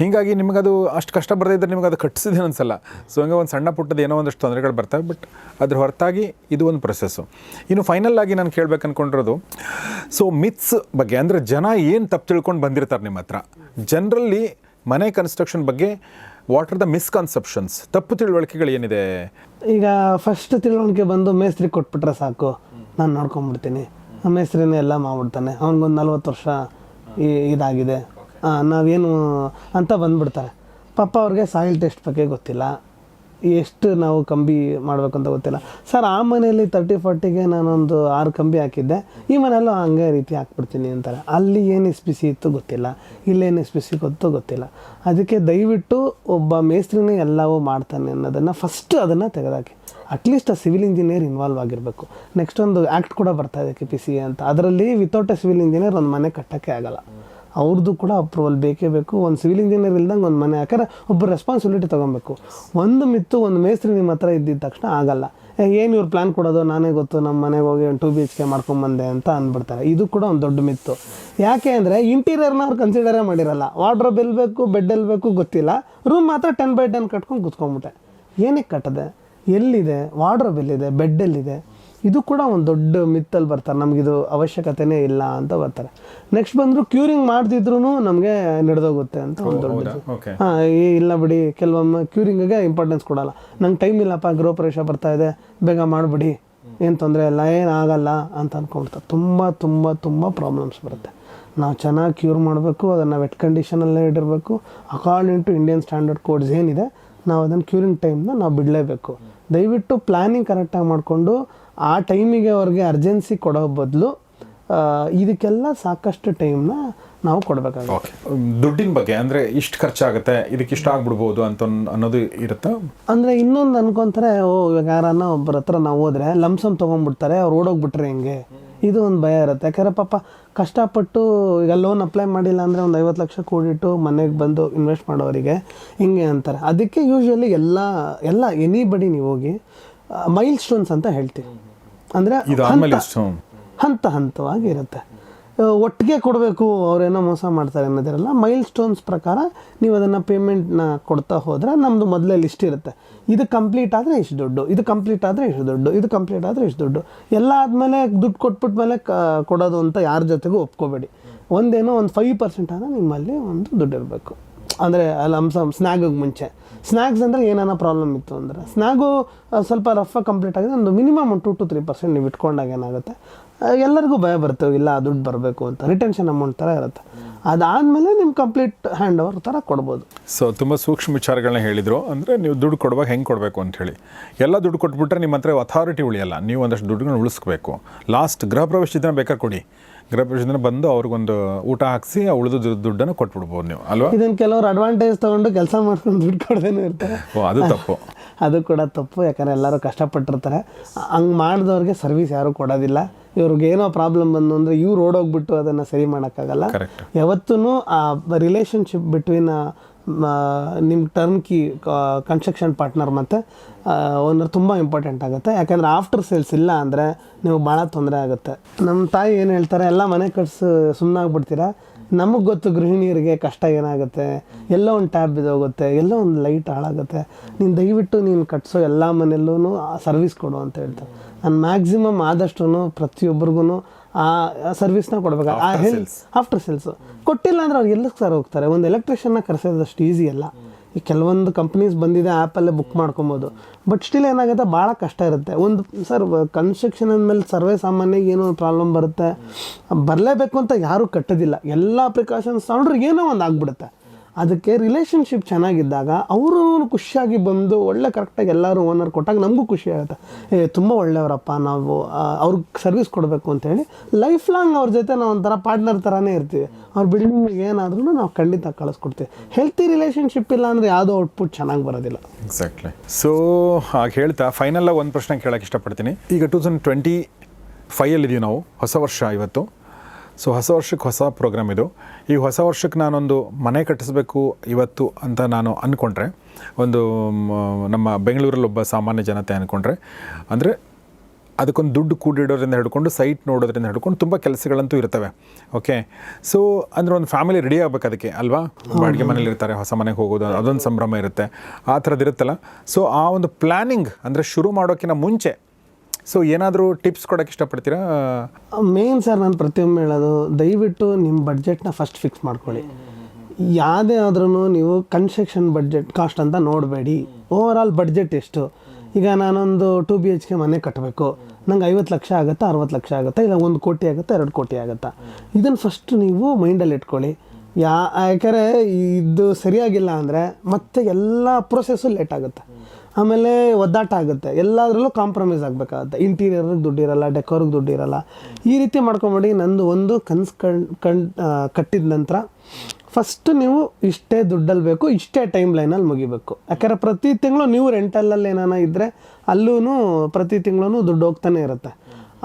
ಹೀಗಾಗಿ ನಿಮಗದು ಅಷ್ಟು ಕಷ್ಟ ಬರದೇ ಇದ್ದರೆ ನಿಮಗೆ ಅದು ಕಟ್ಟಿಸಿದೆ ಅನಿಸಲ್ಲ. ಸೊ ಹಂಗೆ ಒಂದು ಸಣ್ಣ ಪುಟ್ಟದ ಏನೋ ಒಂದಷ್ಟು ತೊಂದರೆಗಳು ಬರ್ತವೆ ಬಟ್ ಅದ್ರ ಹೊರತಾಗಿ ಇದು ಒಂದು ಪ್ರೊಸೆಸ್ಸು ಇನ್ನು ಫೈನಲ್ ಆಗಿ ನಾನು ಕೇಳ್ಬೇಕು ಅಂದ್ಕೊಂಡಿರೋದು ಸೊ ಮಿತ್ಸ್ ಬಗ್ಗೆ ಅಂದರೆ ಜನ ಏನು ತಪ್ಪು ತಿಳ್ಕೊಂಡು ಬಂದಿರ್ತಾರೆ ನಿಮ್ಮ ಹತ್ರ? ಜನರಲ್ಲಿ ಮನೆ ಕನ್ಸ್ಟ್ರಕ್ಷನ್ ಬಗ್ಗೆ ವಾಟ್ ಆರ್ ದ ಮಿಸ್ಕನ್ಸೆಪ್ಷನ್ಸ್ ತಪ್ಪು ತಿಳುವಳಿಕೆಗಳು ಏನಿದೆ? ಈಗ ಫಸ್ಟ್ ತಿಳುವಳಿಕೆ ಬಂದು ಮೇಸ್ತ್ರಿ ಕೊಟ್ಬಿಟ್ರೆ ಸಾಕು. ನಾನು ನೋಡ್ಕೊಂಬಿಡ್ತೀನಿ. ಆ ಮೇಸ್ತ್ರಿನೇ ಎಲ್ಲ ಮಾಡ್ಬಿಡ್ತಾನೆ. ಅವ್ನಿಗೊಂದು ನಲ್ವತ್ತು ವರ್ಷ ಇದಾಗಿದೆ. ನಾವೇನು ಅಂತ ಬಂದುಬಿಡ್ತಾರೆ. ಪಾಪ ಅವ್ರಿಗೆ ಸಾಯಿಲ್ ಟೆಸ್ಟ್ ಬಗ್ಗೆ ಗೊತ್ತಿಲ್ಲ. ಎಷ್ಟು ನಾವು ಕಂಬಿ ಮಾಡಬೇಕಂತ ಗೊತ್ತಿಲ್ಲ. ಸರ್, ಆ ಮನೆಯಲ್ಲಿ ತರ್ಟಿ ಫಾರ್ಟಿಗೆ ನಾನೊಂದು ಆರು ಕಂಬಿ ಹಾಕಿದ್ದೆ. ಈ ಮನೆಯಲ್ಲೂ ಹಂಗೆ ರೀತಿ ಹಾಕ್ಬಿಡ್ತೀನಿ ಅಂತಾರೆ. ಅಲ್ಲಿ ಏನು ಎಸ್ ಪಿ ಸಿ ಇತ್ತು ಗೊತ್ತಿಲ್ಲ. ಇಲ್ಲೇನು ಎಸ್ ಪಿ ಸಿ ಗೊತ್ತು ಗೊತ್ತಿಲ್ಲ. ಅದಕ್ಕೆ ದಯವಿಟ್ಟು ಒಬ್ಬ ಮೇಸ್ತ್ರಿನೇ ಎಲ್ಲವೂ ಮಾಡ್ತಾನೆ ಅನ್ನೋದನ್ನು ಫಸ್ಟ್ ಅದನ್ನು ತೆಗೆದಾಕಿ. ಅಟ್ಲೀಸ್ಟ್ ಆ ಸಿವಿಲ್ ಇಂಜಿನಿಯರ್ ಇನ್ವಾಲ್ವ್ ಆಗಿರಬೇಕು. ನೆಕ್ಸ್ಟ್ ಒಂದು ಆ್ಯಕ್ಟ್ ಕೂಡ ಬರ್ತಾ ಇದೆ ಕೆ ಪಿ ಸಿ ಅಂತ. ಅದರಲ್ಲಿ ವಿತೌಟ್ ಎ ಸಿವಿಲ್ ಇಂಜಿನಿಯರ್ ಒಂದು ಮನೆ ಕಟ್ಟೋಕ್ಕೆ ಆಗಲ್ಲ. ಅವ್ರದ್ದು ಕೂಡ ಅಪ್ರೂವಲ್ ಬೇಕೇ ಬೇಕು. ಒಂದು ಸಿವಿಲ್ ಇಂಜಿನಿಯರ್ ಇಲ್ದಂಗೆ ಒಂದು ಮನೆ. ಯಾಕಂದ್ರೆ ಒಬ್ಬ ರೆಸ್ಪಾನ್ಸಿಬಿಲಿಟಿ ತೊಗೊಬೇಕು. ಒಂದು ಮಿತ್ತು, ಒಂದು ಮೇಸ್ತ್ರಿ ನಿಮ್ಮ ಹತ್ರ ಇದ್ದಿದ್ದ ತಕ್ಷಣ ಆಗಲ್ಲ. ಏನು ಇವ್ರು ಪ್ಲ್ಯಾನ್ ಕೊಡೋದು? ನಾನೇ ಗೊತ್ತು ನಮ್ಮ ಮನೆಗೆ ಹೋಗಿ ಒಂದು ಟು ಬಿ ಎಚ್ ಕೆ ಮಾಡ್ಕೊಂಬಂದೆ ಅಂತ ಅಂದ್ಬಿಡ್ತಾರೆ ಇದು ಕೂಡ ಒಂದು ದೊಡ್ಡ ಮಿತ್ತು. ಯಾಕೆ ಅಂದರೆ ಇಂಟೀರಿಯರ್ನ ಅವ್ರು ಕನ್ಸಿಡರೇ ಮಾಡಿರಲ್ಲ. ವಾರ್ಡ್ರೋಬ್ ಬೇಕು ಬೆಡ್ ಎಲ್ಲಿ ಬೇಕು ಗೊತ್ತಿಲ್ಲ. ರೂಮ್ ಮಾತ್ರ ಟೆನ್ ಬೈ ಟೆನ್ ಕಟ್ಕೊಂಡು ಕುತ್ಕೊಂಡ್ಬಿಟ್ಟೆ. ಏನಕ್ಕೆ ಕಟ್ಟದೆ ಎಲ್ಲಿದೆ? ವಾರ್ಡ್ರೋಬ್ ಎಲ್ಲಿದೆ? ಬೆಡ್ ಎಲ್ಲಿದೆ? ಇದು ಕೂಡ ಒಂದು ದೊಡ್ಡ ಮಿತ್ತಲ್ಲಿ ಬರ್ತಾರೆ. ನಮಗಿದು ಅವಶ್ಯಕತೆನೇ ಇಲ್ಲ ಅಂತ ಬರ್ತಾರೆ. ನೆಕ್ಸ್ಟ್ ಬಂದರು ಕ್ಯೂರಿಂಗ್ ಮಾಡ್ತಿದ್ರು ನಮಗೆ ನಡೆದೋಗುತ್ತೆ ಅಂತ ಒಂದು ದೊಡ್ಡ ಹಾಂ ಇಲ್ಲ ಬಿಡಿ ಕೆಲವೊಮ್ಮೆ ಕ್ಯೂರಿಂಗಿಗೆ ಇಂಪಾರ್ಟೆನ್ಸ್ ಕೊಡಲ್ಲ. ನಂಗೆ ಟೈಮ್ ಇಲ್ಲಪ್ಪ ಗೃಹ ಪ್ರವೇಶ ಬರ್ತಾ ಇದೆ ಬೇಗ ಮಾಡಿಬಿಡಿ ಏನು ತೊಂದರೆ ಇಲ್ಲ ಏನು ಆಗಲ್ಲ ಅಂತ ಅಂದ್ಕೊಂಡ್ಬಿಡ್ತಾರೆ ತುಂಬ ತುಂಬ ತುಂಬ ಪ್ರಾಬ್ಲಮ್ಸ್ ಬರುತ್ತೆ. ನಾವು ಚೆನ್ನಾಗಿ ಕ್ಯೂರ್ ಮಾಡಬೇಕು ಅದನ್ನು ವೆಟ್ ಕಂಡೀಷನಲ್ಲೇ ಇಡಿರಬೇಕು according to Indian standard codes ಏನಿದೆ ನಾವು ಅದನ್ನು ಕ್ಯೂರಿಂಗ್ ಟೈಮ್ನ ನಾವು ಬಿಡಲೇಬೇಕು. ದಯವಿಟ್ಟು ಪ್ಲ್ಯಾನಿಂಗ್ ಕರೆಕ್ಟಾಗಿ ಮಾಡಿಕೊಂಡು ಆ ಟೈಮಿಗೆ ಅವ್ರಿಗೆ ಅರ್ಜೆನ್ಸಿ ಕೊಡೋ ಬದಲು ಇದಕ್ಕೆಲ್ಲ ಸಾಕಷ್ಟು ಟೈಮ್ನ ನಾವು ಕೊಡಬೇಕಾಗುತ್ತೆ. ದುಡ್ಡಿನ ಬಗ್ಗೆ ಅಂದರೆ ಇಷ್ಟು ಖರ್ಚಾಗುತ್ತೆ ಇದಕ್ಕೆ ಇಷ್ಟು ಆಗ್ಬಿಡ್ಬೋದು ಅಂತ ಅನ್- ಅನ್ನೋದು ಇರುತ್ತಾ? ಅಂದರೆ ಇನ್ನೊಂದು ಅನ್ಕೊಂತಾರೆ ಓ ಇವಾಗ ಯಾರನ್ನ ಒಬ್ಬರ ಹತ್ರ ನಾವು ಹೋದರೆ ಲಂಸಮ್ ತೊಗೊಂಡ್ಬಿಡ್ತಾರೆ ಅವ್ರು ಓಡೋಗ್ಬಿಟ್ರೆ ಹೆಂಗೆ? ಇದು ಒಂದು ಭಯ ಇರುತ್ತೆ. ಯಾಕಂದ್ರೆ ಪಾಪ ಕಷ್ಟಪಟ್ಟು ಈಗ ಲೋನ್ ಅಪ್ಲೈ ಮಾಡಿಲ್ಲ ಅಂದರೆ ಒಂದು ಐವತ್ತು ಲಕ್ಷ ಕೂಡಿಟ್ಟು ಮನೆಗೆ ಬಂದು ಇನ್ವೆಸ್ಟ್ ಮಾಡೋರಿಗೆ ಹಿಂಗೆ ಅಂತಾರೆ. ಅದಕ್ಕೆ ಯೂಶ್ವಲಿ ಎಲ್ಲ ಎಲ್ಲ ಎನಿ ಬಡಿ ನೀವು ಹೋಗಿ ಮೈಲ್ ಸ್ಟೋನ್ಸ್ ಅಂತ ಹೇಳ್ತೀವಿ. ಅಂದರೆ ಹಂತ ಹಂತವಾಗಿ ಇರುತ್ತೆ ಒಟ್ಟಿಗೆ ಕೊಡಬೇಕು ಅವರೇನೋ ಮೋಸ ಮಾಡ್ತಾರೆ ಅನ್ನೋದಿರಲ್ಲ ಮೈಲ್ ಸ್ಟೋನ್ಸ್ ಪ್ರಕಾರ ನೀವು ಅದನ್ನು ಪೇಮೆಂಟ್ನ ಕೊಡ್ತಾ ಹೋದರೆ ನಮ್ಮದು ಮೊದಲೇ ಲಿಸ್ಟ್ ಇರುತ್ತೆ. ಇದು ಕಂಪ್ಲೀಟ್ ಆದರೆ ಇಷ್ಟು ದುಡ್ಡು ಇದು ಕಂಪ್ಲೀಟ್ ಆದರೆ ಇಷ್ಟು ದುಡ್ಡು ಇದು ಕಂಪ್ಲೀಟ್ ಆದರೆ ಇಷ್ಟು ದುಡ್ಡು. ಎಲ್ಲ ಆದಮೇಲೆ ದುಡ್ಡು ಕೊಟ್ಬಿಟ್ಟ ಮೇಲೆ ಕ- ಕೊಡೋದು ಅಂತ ಯಾರ ಜೊತೆಗೂ ಒಪ್ಕೋಬೇಡಿ. ಒಂದೇನೋ ಒಂದು ಫೈವ್ ಪರ್ಸೆಂಟ್ ಆದರೆ ನಿಮ್ಮಲ್ಲಿ ಒಂದು ದುಡ್ಡು ಇರಬೇಕು. ಅಂದರೆ ಲಮ್ಸಮ್ ಸ್ನ್ಯಾಗಿಗೆ ಮುಂಚೆ. ಸ್ನ್ಯಾಕ್ಸ್ ಅಂದರೆ ಏನಾನ ಪ್ರಾಬ್ಲಮ್ ಇತ್ತು ಅಂದರೆ ಸ್ನ್ಯಾಗು ಸ್ವಲ್ಪ ರಫಾಗಿ ಕಂಪ್ಲೀಟ್ ಆಗಿದೆ, ಒಂದು ಮಿನಿಮಮ್ ಒಂದು ಟು ಟು ತ್ರೀ ಪರ್ಸೆಂಟ್ ನೀವು ಇಟ್ಕೊಂಡಾಗ ಏನಾಗುತ್ತೆ ಎಲ್ಲರಿಗೂ ಭಯ ಬರುತ್ತೆ ಇಲ್ಲ, ದುಡ್ಡು ಬರಬೇಕು ಅಂತ. ರಿಟೆನ್ಷನ್ ಅಮೌಂಟ್ ಥರ ಇರುತ್ತೆ. ಅದಾದಮೇಲೆ ನಿಮ್ಮ ಕಂಪ್ಲೀಟ್ ಹ್ಯಾಂಡ್ ಓವರ್ ಥರ ಕೊಡ್ಬೋದು. ಸೊ ತುಂಬ ಸೂಕ್ಷ್ಮ ವಿಚಾರಗಳನ್ನ ಹೇಳಿದರು. ಅಂದರೆ ನೀವು ದುಡ್ಡು ಕೊಡುವಾಗ ಹೆಂಗೆ ಕೊಡಬೇಕು ಅಂತ ಹೇಳಿ. ಎಲ್ಲ ದುಡ್ಡು ಕೊಟ್ಬಿಟ್ರೆ ನಿಮ್ಮ ಹತ್ರ ಅಥಾರಿಟಿ ಉಳಿಯಲ್ಲ. ನೀವು ಒಂದಷ್ಟು ದುಡ್ಡುಗಳನ್ನ ಉಳಿಸ್ಬೇಕು. ಲಾಸ್ಟ್ ಗೃಹ ಪ್ರವೇಶ ದಿನ ಬೇಕಾದ್ರೆ ಕೊಡಿ. ಗೃಹ ಪ್ರವೇಶ ದಿನ ಬಂದು ಅವ್ರಿಗೊಂದು ಊಟ ಹಾಕಿಸಿ ಉಳಿದ ದುಡ್ಡನ್ನು ಕೊಟ್ಬಿಡ್ಬೋದು ನೀವು ಅಲ್ವಾ? ಇದನ್ನು ಕೆಲವರು ಅಡ್ವಾಂಟೇಜ್ ತಗೊಂಡು ಕೆಲಸ ಮಾಡ್ಕೊಂಡು ದುಡ್ಡು ಕೊಡ್ದೇನೂ ಇರ್ತಾರೆ. ಓ ಅದು ತಪ್ಪು. ಅದು ಕೂಡ ತಪ್ಪು ಯಾಕಂದರೆ ಎಲ್ಲರೂ ಕಷ್ಟಪಟ್ಟಿರ್ತಾರೆ. ಹಂಗೆ ಮಾಡಿದವ್ರಿಗೆ ಸರ್ವಿಸ್ ಯಾರೂ ಕೊಡೋದಿಲ್ಲ. ಇವ್ರಿಗೇನೋ ಪ್ರಾಬ್ಲಮ್ ಬಂದು ಅಂದರೆ ಇವ್ರು ಓಡೋಗ್ಬಿಟ್ಟು ಅದನ್ನು ಸರಿ ಮಾಡೋಕ್ಕಾಗಲ್ಲ. ಯಾವತ್ತೂ ಆ ರಿಲೇಷನ್ಶಿಪ್ ಬಿಟ್ವೀನ್ ನಿಮ್ಮ ಟರ್ಮ್ ಕಿ ಕನ್ಸ್ಟ್ರಕ್ಷನ್ ಪಾರ್ಟ್ನರ್ ಮತ್ತು ಓನರ್ ತುಂಬ ಇಂಪಾರ್ಟೆಂಟ್ ಆಗುತ್ತೆ. ಯಾಕಂದರೆ ಆಫ್ಟರ್ ಸೇಲ್ಸ್ ಇಲ್ಲ ಅಂದರೆ ನೀವು ಭಾಳ ತೊಂದರೆ ಆಗುತ್ತೆ. ನಮ್ಮ ತಾಯಿ ಏನು ಹೇಳ್ತಾರೆ, ಎಲ್ಲ ಮನೆ ಕಟ್ಸು ಸುಮ್ಮನಾಗ್ಬಿಡ್ತೀರಾ ನಮಗೆ ಗೊತ್ತು ಗೃಹಿಣಿಯರಿಗೆ ಕಷ್ಟ ಏನಾಗುತ್ತೆ? ಎಲ್ಲೋ ಒಂದು ಟ್ಯಾಬ್ ಬಿದ್ದೋಗುತ್ತೆ ಎಲ್ಲೋ ಒಂದು ಲೈಟ್ ಹಾಳಾಗುತ್ತೆ. ನೀನು ದಯವಿಟ್ಟು ನೀನು ಕಟ್ಸೋ ಎಲ್ಲ ಮನೆಯಲ್ಲೂ ಸರ್ವಿಸ್ ಕೊಡು ಅಂತ ಹೇಳ್ತಾರೆ. ನಾನು ಮ್ಯಾಕ್ಸಿಮಮ್ ಆದಷ್ಟು ಪ್ರತಿಯೊಬ್ಬರಿಗೂ ಆ ಸರ್ವಿಸ್ನ ಕೊಡ್ಬೇಕು. ಆ ಹೆಲ್ಸ್ ಆಫ್ಟರ್ ಸೆಲ್ಸ್ ಕೊಟ್ಟಿಲ್ಲ ಅಂದ್ರೆ ಅವ್ರು ಎಲ್ಲಿಗೆ ಸರ್ ಹೋಗ್ತಾರೆ? ಒಂದು ಎಲೆಕ್ಟ್ರಿಷಿಯನ್ನ ಕರೆಸೋದಷ್ಟು ಈಸಿ ಅಲ್ಲ. ಈ ಕೆಲವೊಂದು ಕಂಪ್ನೀಸ್ ಬಂದಿದೆ ಆ್ಯಪಲ್ಲೇ ಬುಕ್ ಮಾಡ್ಕೊಬೋದು. ಬಟ್ ಸ್ಟಿಲ್ ಏನಾಗುತ್ತೆ? ಭಾಳ ಕಷ್ಟ ಇರುತ್ತೆ. ಒಂದು ಸರ್ ಕನ್ಸ್ಟ್ರಕ್ಷನ್ ಅಂದಮೇಲೆ ಸರ್ವೇ ಸಾಮಾನ್ಯವಾಗಿ ಏನೋ ಒಂದು ಪ್ರಾಬ್ಲಮ್ ಬರುತ್ತೆ. ಬರಲೇಬೇಕು ಅಂತ ಯಾರೂ ಕಟ್ಟೋದಿಲ್ಲ. ಎಲ್ಲ ಪ್ರಿಕಾಷನ್ಸ್ ತೊಗೊಂಡ್ರೆ ಏನೋ ಒಂದು ಆಗ್ಬಿಡುತ್ತೆ. ಅದಕ್ಕೆ ರಿಲೇಷನ್ಶಿಪ್ ಚೆನ್ನಾಗಿದ್ದಾಗ ಅವರು ಖುಷಿಯಾಗಿ ಬಂದು ಒಳ್ಳೆ ಕರೆಕ್ಟಾಗಿ ಎಲ್ಲರೂ ಓನರ್ ಕೊಟ್ಟಾಗ ನಮಗೂ ಖುಷಿ ಆಗುತ್ತೆ. ಏ, ತುಂಬ ಒಳ್ಳೆಯವರಪ್ಪ, ನಾವು ಅವ್ರಿಗೆ ಸರ್ವಿಸ್ ಕೊಡಬೇಕು ಅಂತೇಳಿ ಲೈಫ್ ಲಾಂಗ್ ಅವ್ರ ಜೊತೆ ನಾವು ಒಂಥರ ಪಾರ್ಟ್ನರ್ ಥರನೇ ಇರ್ತೀವಿ. ಅವ್ರ ಬಿಲ್ಡಿಂಗ್ ಏನಾದ್ರೂ ನಾವು ಖಂಡಿತ ಕಳಿಸ್ಕೊಡ್ತೀವಿ. ಹೆಲ್ತಿ ರಿಲೇಷನ್ಶಿಪ್ ಇಲ್ಲ ಅಂದರೆ ಯಾವುದೋ ಔಟ್ಪುಟ್ ಚೆನ್ನಾಗಿ ಬರೋದಿಲ್ಲ. ಎಕ್ಸಾಕ್ಟ್ಲಿ ಸೊ ಹಾಗೆ ಹೇಳ್ತಾ ಫೈನಲಾಗಿ ಒಂದು ಪ್ರಶ್ನೆ ಕೇಳೋಕ್ಕೆ ಇಷ್ಟಪಡ್ತೀನಿ. ಈಗ ಟೂ ತೌಸಂಡ್ ಟ್ವೆಂಟಿ ಫೈವಲ್ಲಿದ್ದೀವಿ ನಾವು, ಹೊಸ ವರ್ಷ ಇವತ್ತು. ಸೊ ಹೊಸ ವರ್ಷಕ್ಕೆ ಹೊಸ ಪ್ರೋಗ್ರಾಮ್ ಇದು. ಈ ಹೊಸ ವರ್ಷಕ್ಕೆ ನಾನೊಂದು ಮನೆ ಕಟ್ಟಿಸ್ಬೇಕು ಇವತ್ತು ಅಂತ ನಾನು ಅಂದ್ಕೊಂಡ್ರೆ ಒಂದು ನಮ್ಮ ಬೆಂಗಳೂರಲ್ಲಿ ಒಬ್ಬ ಸಾಮಾನ್ಯ ಜನತೆ ಅಂದ್ಕೊಂಡ್ರೆ ಅಂದರೆ ಅದಕ್ಕೊಂದು ದುಡ್ಡು ಕೂಡಿಡೋದ್ರಿಂದ ಹಿಡ್ಕೊಂಡು ಸೈಟ್ ನೋಡೋದ್ರಿಂದ ಹಿಡ್ಕೊಂಡು ತುಂಬ ಕೆಲಸಗಳಂತೂ ಇರ್ತವೆ. ಓಕೆ ಸೊ ಅಂದರೆ ಒಂದು ಫ್ಯಾಮಿಲಿ ರೆಡಿ ಆಗಬೇಕು ಅದಕ್ಕೆ ಅಲ್ವಾ? ಬಾಡಿಗೆ ಮನೇಲಿ ಇರ್ತಾರೆ ಹೊಸ ಮನೆಗೆ ಹೋಗೋದು ಅದೊಂದು ಸಂಭ್ರಮ ಇರುತ್ತೆ. ಆ ಥರದ್ದು ಇರುತ್ತಲ್ಲ. ಸೊ ಆ ಒಂದು ಪ್ಲ್ಯಾನಿಂಗ್ ಅಂದರೆ ಶುರು ಮಾಡೋಕ್ಕಿಂತ ಮುಂಚೆ ಸೊ ಏನಾದರೂ ಟಿಪ್ಸ್ ಕೊಡೋಕ್ಕೆ ಇಷ್ಟಪಡ್ತೀರಾ? ಮೇನ್ ಸರ್ ನಾನು ಪ್ರತಿಯೊಮ್ಮೆ ಹೇಳೋದು, ದಯವಿಟ್ಟು ನಿಮ್ಮ ಬಡ್ಜೆಟ್ನ ಫಸ್ಟ್ ಫಿಕ್ಸ್ ಮಾಡ್ಕೊಳ್ಳಿ. ಯಾವುದೇ ಆದ್ರೂ ನೀವು ಕನ್ಸ್ಟ್ರಕ್ಷನ್ ಬಡ್ಜೆಟ್ ಕಾಸ್ಟ್ ಅಂತ ನೋಡಬೇಡಿ. ಓವರ್ ಆಲ್ ಬಡ್ಜೆಟ್ ಎಷ್ಟು? ಈಗ ನಾನೊಂದು ಟು ಬಿ ಎಚ್ ಕೆ ಮನೆ ಕಟ್ಟಬೇಕು ನಂಗೆ ಐವತ್ತು ಲಕ್ಷ ಆಗುತ್ತಾ ಅರವತ್ತು ಲಕ್ಷ ಆಗುತ್ತಾ? ಇಲ್ಲ ಒಂದು ಕೋಟಿ ಆಗುತ್ತಾ, ಎರಡು ಕೋಟಿ ಆಗುತ್ತಾ? ಇದನ್ನು ಫಸ್ಟ್ ನೀವು ಮೈಂಡಲ್ಲಿ ಇಟ್ಕೊಳ್ಳಿ. ಯಾ ಯಾಕಂದರೆ ಇದು ಸರಿಯಾಗಿಲ್ಲ ಅಂದರೆ ಮತ್ತೆ ಎಲ್ಲ ಪ್ರೊಸೆಸ್ಸು ಲೇಟ್ ಆಗುತ್ತೆ. ಆಮೇಲೆ ಒದ್ದಾಟ ಆಗುತ್ತೆ. ಎಲ್ಲದರಲ್ಲೂ ಕಾಂಪ್ರಮೈಸ್ ಆಗಬೇಕಾಗುತ್ತೆ. ಇಂಟೀರಿಯರ್ಗೆ ದುಡ್ಡಿರಲ್ಲ ಡೆಕೋರ್ಗೆ ದುಡ್ಡಿರಲ್ಲ ಈ ರೀತಿ ಮಾಡ್ಕೊಂಬಿಡಿ. ನಂದು ಒಂದು ಕನ್ಸು ಕಣ್ ಕಣ್ ಕಟ್ಟಿದ ನಂತರ ಫಸ್ಟ್ ನೀವು ಇಷ್ಟೇ ದುಡ್ಡಲ್ಲಿ ಬೇಕು, ಇಷ್ಟೇ ಟೈಮ್ ಲೈನಲ್ಲಿ ಮುಗಿಬೇಕು. ಯಾಕಂದರೆ ಪ್ರತಿ ತಿಂಗಳು ನೀವು ರೆಂಟಲ್ಲಲ್ಲಿ ಏನಾನ ಇದ್ದರೆ ಅಲ್ಲೂ ಪ್ರತಿ ತಿಂಗಳು ದುಡ್ಡು ಹೋಗ್ತಾನೆ ಇರುತ್ತೆ.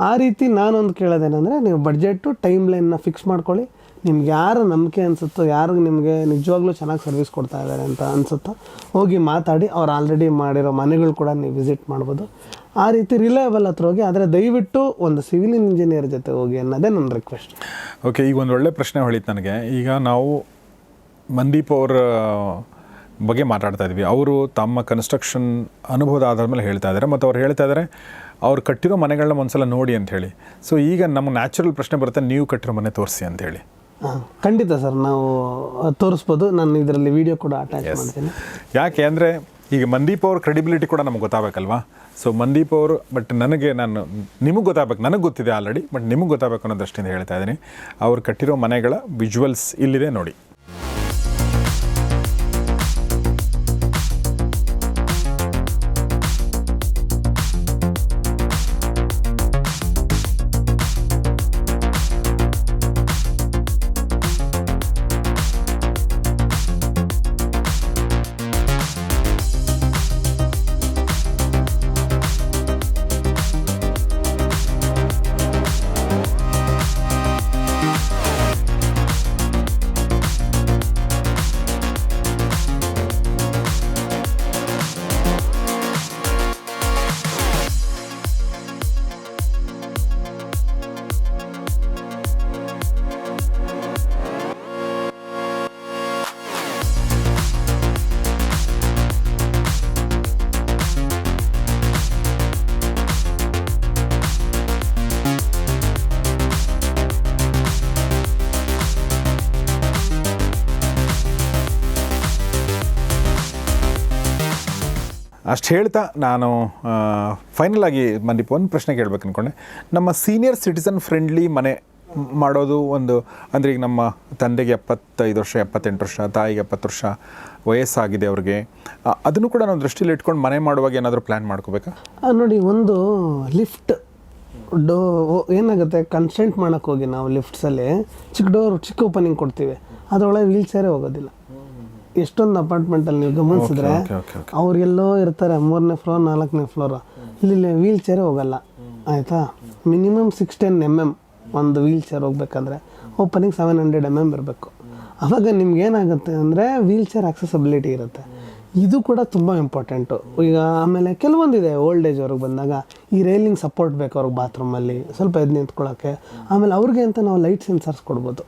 ಆ ರೀತಿ ನಾನೊಂದು ಕೇಳೋದೇನೆಂದರೆ ನೀವು ಬಡ್ಜೆಟು ಟೈಮ್ ಲೈನ್ನ ಫಿಕ್ಸ್ ಮಾಡ್ಕೊಳ್ಳಿ. ನಿಮ್ಗೆ ಯಾರು ನಂಬಿಕೆ ಅನಿಸುತ್ತೋ, ಯಾರು ನಿಮಗೆ ನಿಜವಾಗ್ಲೂ ಚೆನ್ನಾಗಿ ಸರ್ವಿಸ್ ಕೊಡ್ತಾ ಇದ್ದಾರೆ ಅಂತ ಅನಿಸುತ್ತೋ, ಹೋಗಿ ಮಾತಾಡಿ, ಅವ್ರು ಆಲ್ರೆಡಿ ಮಾಡಿರೋ ಮನೆಗಳು ಕೂಡ ನೀವು ವಿಸಿಟ್ ಮಾಡ್ಬೋದು. ಆ ರೀತಿ ರಿಲಯಬಲ್ ಹತ್ರ ಹೋಗಿ, ಆದರೆ ದಯವಿಟ್ಟು ಒಂದು ಸಿವಿಲ್ ಇಂಜಿನಿಯರ್ ಜೊತೆ ಹೋಗಿ ಅನ್ನೋದೇ ನನ್ನ ರಿಕ್ವೆಸ್ಟ್ ಓಕೆ ಈಗ ಒಂದು ಒಳ್ಳೆ ಪ್ರಶ್ನೆ ಹೊಳಿತು ನನಗೆ. ಈಗ ನಾವು ಮಂದೀಪ್ ಅವರ ಬಗ್ಗೆ ಮಾತಾಡ್ತಾ ಇದ್ವಿ. ಅವರು ತಮ್ಮ ಕನ್ಸ್ಟ್ರಕ್ಷನ್ ಅನುಭವದ ಆಧಾರದ ಮೇಲೆ ಹೇಳ್ತಾ ಇದ್ದಾರೆ ಮತ್ತು ಅವ್ರು ಹೇಳ್ತಾ ಇದ್ದಾರೆ ಅವ್ರು ಕಟ್ಟಿರೋ ಮನೆಗಳನ್ನ ಒಂದ್ಸಲ ನೋಡಿ ಅಂತ ಹೇಳಿ. ಸೊ ಈಗ ನಮ್ಮ ನ್ಯಾಚುರಲ್ ಪ್ರಶ್ನೆ ಬರುತ್ತೆ, ನೀವು ಕಟ್ಟಿರೋ ಮನೆ ತೋರಿಸಿ ಅಂತ ಹೇಳಿ. ಖಂಡಿತ ಸರ್ ನಾವು ತೋರಿಸ್ಬೋದು. ನಾನು ಇದರಲ್ಲಿ ವಿಡಿಯೋ ಕೂಡ ಅಟ್ಯಾಚ್ ಮಾಡ್ತೀನಿ. ಯಾಕೆ ಅಂದರೆ ಈಗ ಮಂದೀಪ್ ಅವ್ರ ಕ್ರೆಡಿಬಿಲಿಟಿ ಕೂಡ ನಮ್ಗೆ ಗೊತ್ತಾಗಬೇಕಲ್ವಾ? ಸೊ ಮಂದೀಪ್ ಅವರು ಬಟ್ ನನಗೆ ನಾನು ನಿಮಗೆ ಗೊತ್ತಾಗಬೇಕು ನನಗೆ ಗೊತ್ತಿದೆ ಆಲ್ರೆಡಿ ಬಟ್ ನಿಮಗೆ ಗೊತ್ತಾಗಬೇಕು ಅನ್ನೋ ದೃಷ್ಟಿಯಿಂದ ಹೇಳ್ತಾ ಇದ್ದೀನಿ. ಅವ್ರು ಕಟ್ಟಿರೋ ಮನೆಗಳ ವಿಜುವಲ್ಸ್ ಇಲ್ಲಿದೆ ನೋಡಿ. ಅಷ್ಟು ಹೇಳ್ತಾ ನಾನು ಫೈನಲ್ ಆಗಿ ಮಂದೀಪ್ ಒಂದು ಪ್ರಶ್ನೆ ಕೇಳ್ಬೇಕು ಅಂದ್ಕೊಂಡೆ ನಮ್ಮ ಸೀನಿಯರ್ ಸಿಟಿಸನ್ ಫ್ರೆಂಡ್ಲಿ ಮನೆ ಮಾಡೋದು ಒಂದು, ಅಂದರೆ ಈಗ ನಮ್ಮ ತಂದೆಗೆ ಎಪ್ಪತ್ತೈದು ವರ್ಷ, ಎಪ್ಪತ್ತೆಂಟು ವರ್ಷ, ತಾಯಿಗೆ ಎಪ್ಪತ್ತು ವರ್ಷ ವಯಸ್ಸಾಗಿದೆ ಅವ್ರಿಗೆ ಅದನ್ನು ಕೂಡ ನಾವು ದೃಷ್ಟಿಲಿ ಇಟ್ಕೊಂಡು ಮನೆ ಮಾಡುವಾಗ ಏನಾದರೂ ಪ್ಲ್ಯಾನ್ ಮಾಡ್ಕೋಬೇಕಾ? ನೋಡಿ, ಒಂದು ಲಿಫ್ಟ್ ಡೋ ಏನಾಗುತ್ತೆ ಕನ್ಸೆಂಟ್ ಮಾಡೋಕ್ಕೋಗಿ ನಾವು ಲಿಫ್ಟ್ಸಲ್ಲಿ ಚಿಕ್ಕ ಡೋರ್ ಚಿಕ್ಕ ಓಪನಿಂಗ್ ಕೊಡ್ತೀವಿ. ಅದರೊಳಗೆ ವೀಲ್ ಚೇರೇ ಹೋಗೋದಿಲ್ಲ. ಎಷ್ಟೊಂದು ಅಪಾರ್ಟ್ಮೆಂಟಲ್ಲಿ ನೀವು ಗಮನಿಸಿದ್ರೆ ಅವರೆಲ್ಲೋ ಅವ್ರಿಗೆಲ್ಲೋ ಇರ್ತಾರೆ ಮೂರನೇ ಫ್ಲೋರ್ ನಾಲ್ಕನೇ ಫ್ಲೋರ್ ಇಲ್ಲಿ ವೀಲ್ ಚೇರ್ ಹೋಗಲ್ಲ. ಆಯಿತಾ? Minimum six ten M M ಒಂದು ವೀಲ್ ಚೇರ್ ಹೋಗ್ಬೇಕಂದ್ರೆ opening seven hundred M M ಇರಬೇಕು. ಅವಾಗ ನಿಮ್ಗೇನಾಗುತ್ತೆ ಅಂದರೆ ವೀಲ್ ಚೇರ್ ಆಕ್ಸೆಸಬಿಲಿಟಿ ಇರುತ್ತೆ. ಇದು ಕೂಡ ತುಂಬ ಇಂಪಾರ್ಟೆಂಟು ಈಗ ಆಮೇಲೆ ಕೆಲವೊಂದಿದೆ ಓಲ್ಡ್ ಏಜ್ ಅವ್ರಿಗೆ ಬಂದಾಗ ಈ ರೈಲಿಂಗ್ ಸಪೋರ್ಟ್ ಬೇಕು ಅವ್ರಿಗೆ ಬಾತ್ರೂಮಲ್ಲಿ ಸ್ವಲ್ಪ ಎದ್ದು ನಿಂತ್ಕೊಳ್ಳೋಕ್ಕೆ ಆಮೇಲೆ ಅವ್ರಿಗೆ ಅಂತ ನಾವು ಲೈಟ್ ಸೆನ್ಸರ್ಸ್ ಕೊಡ್ಬೋದು.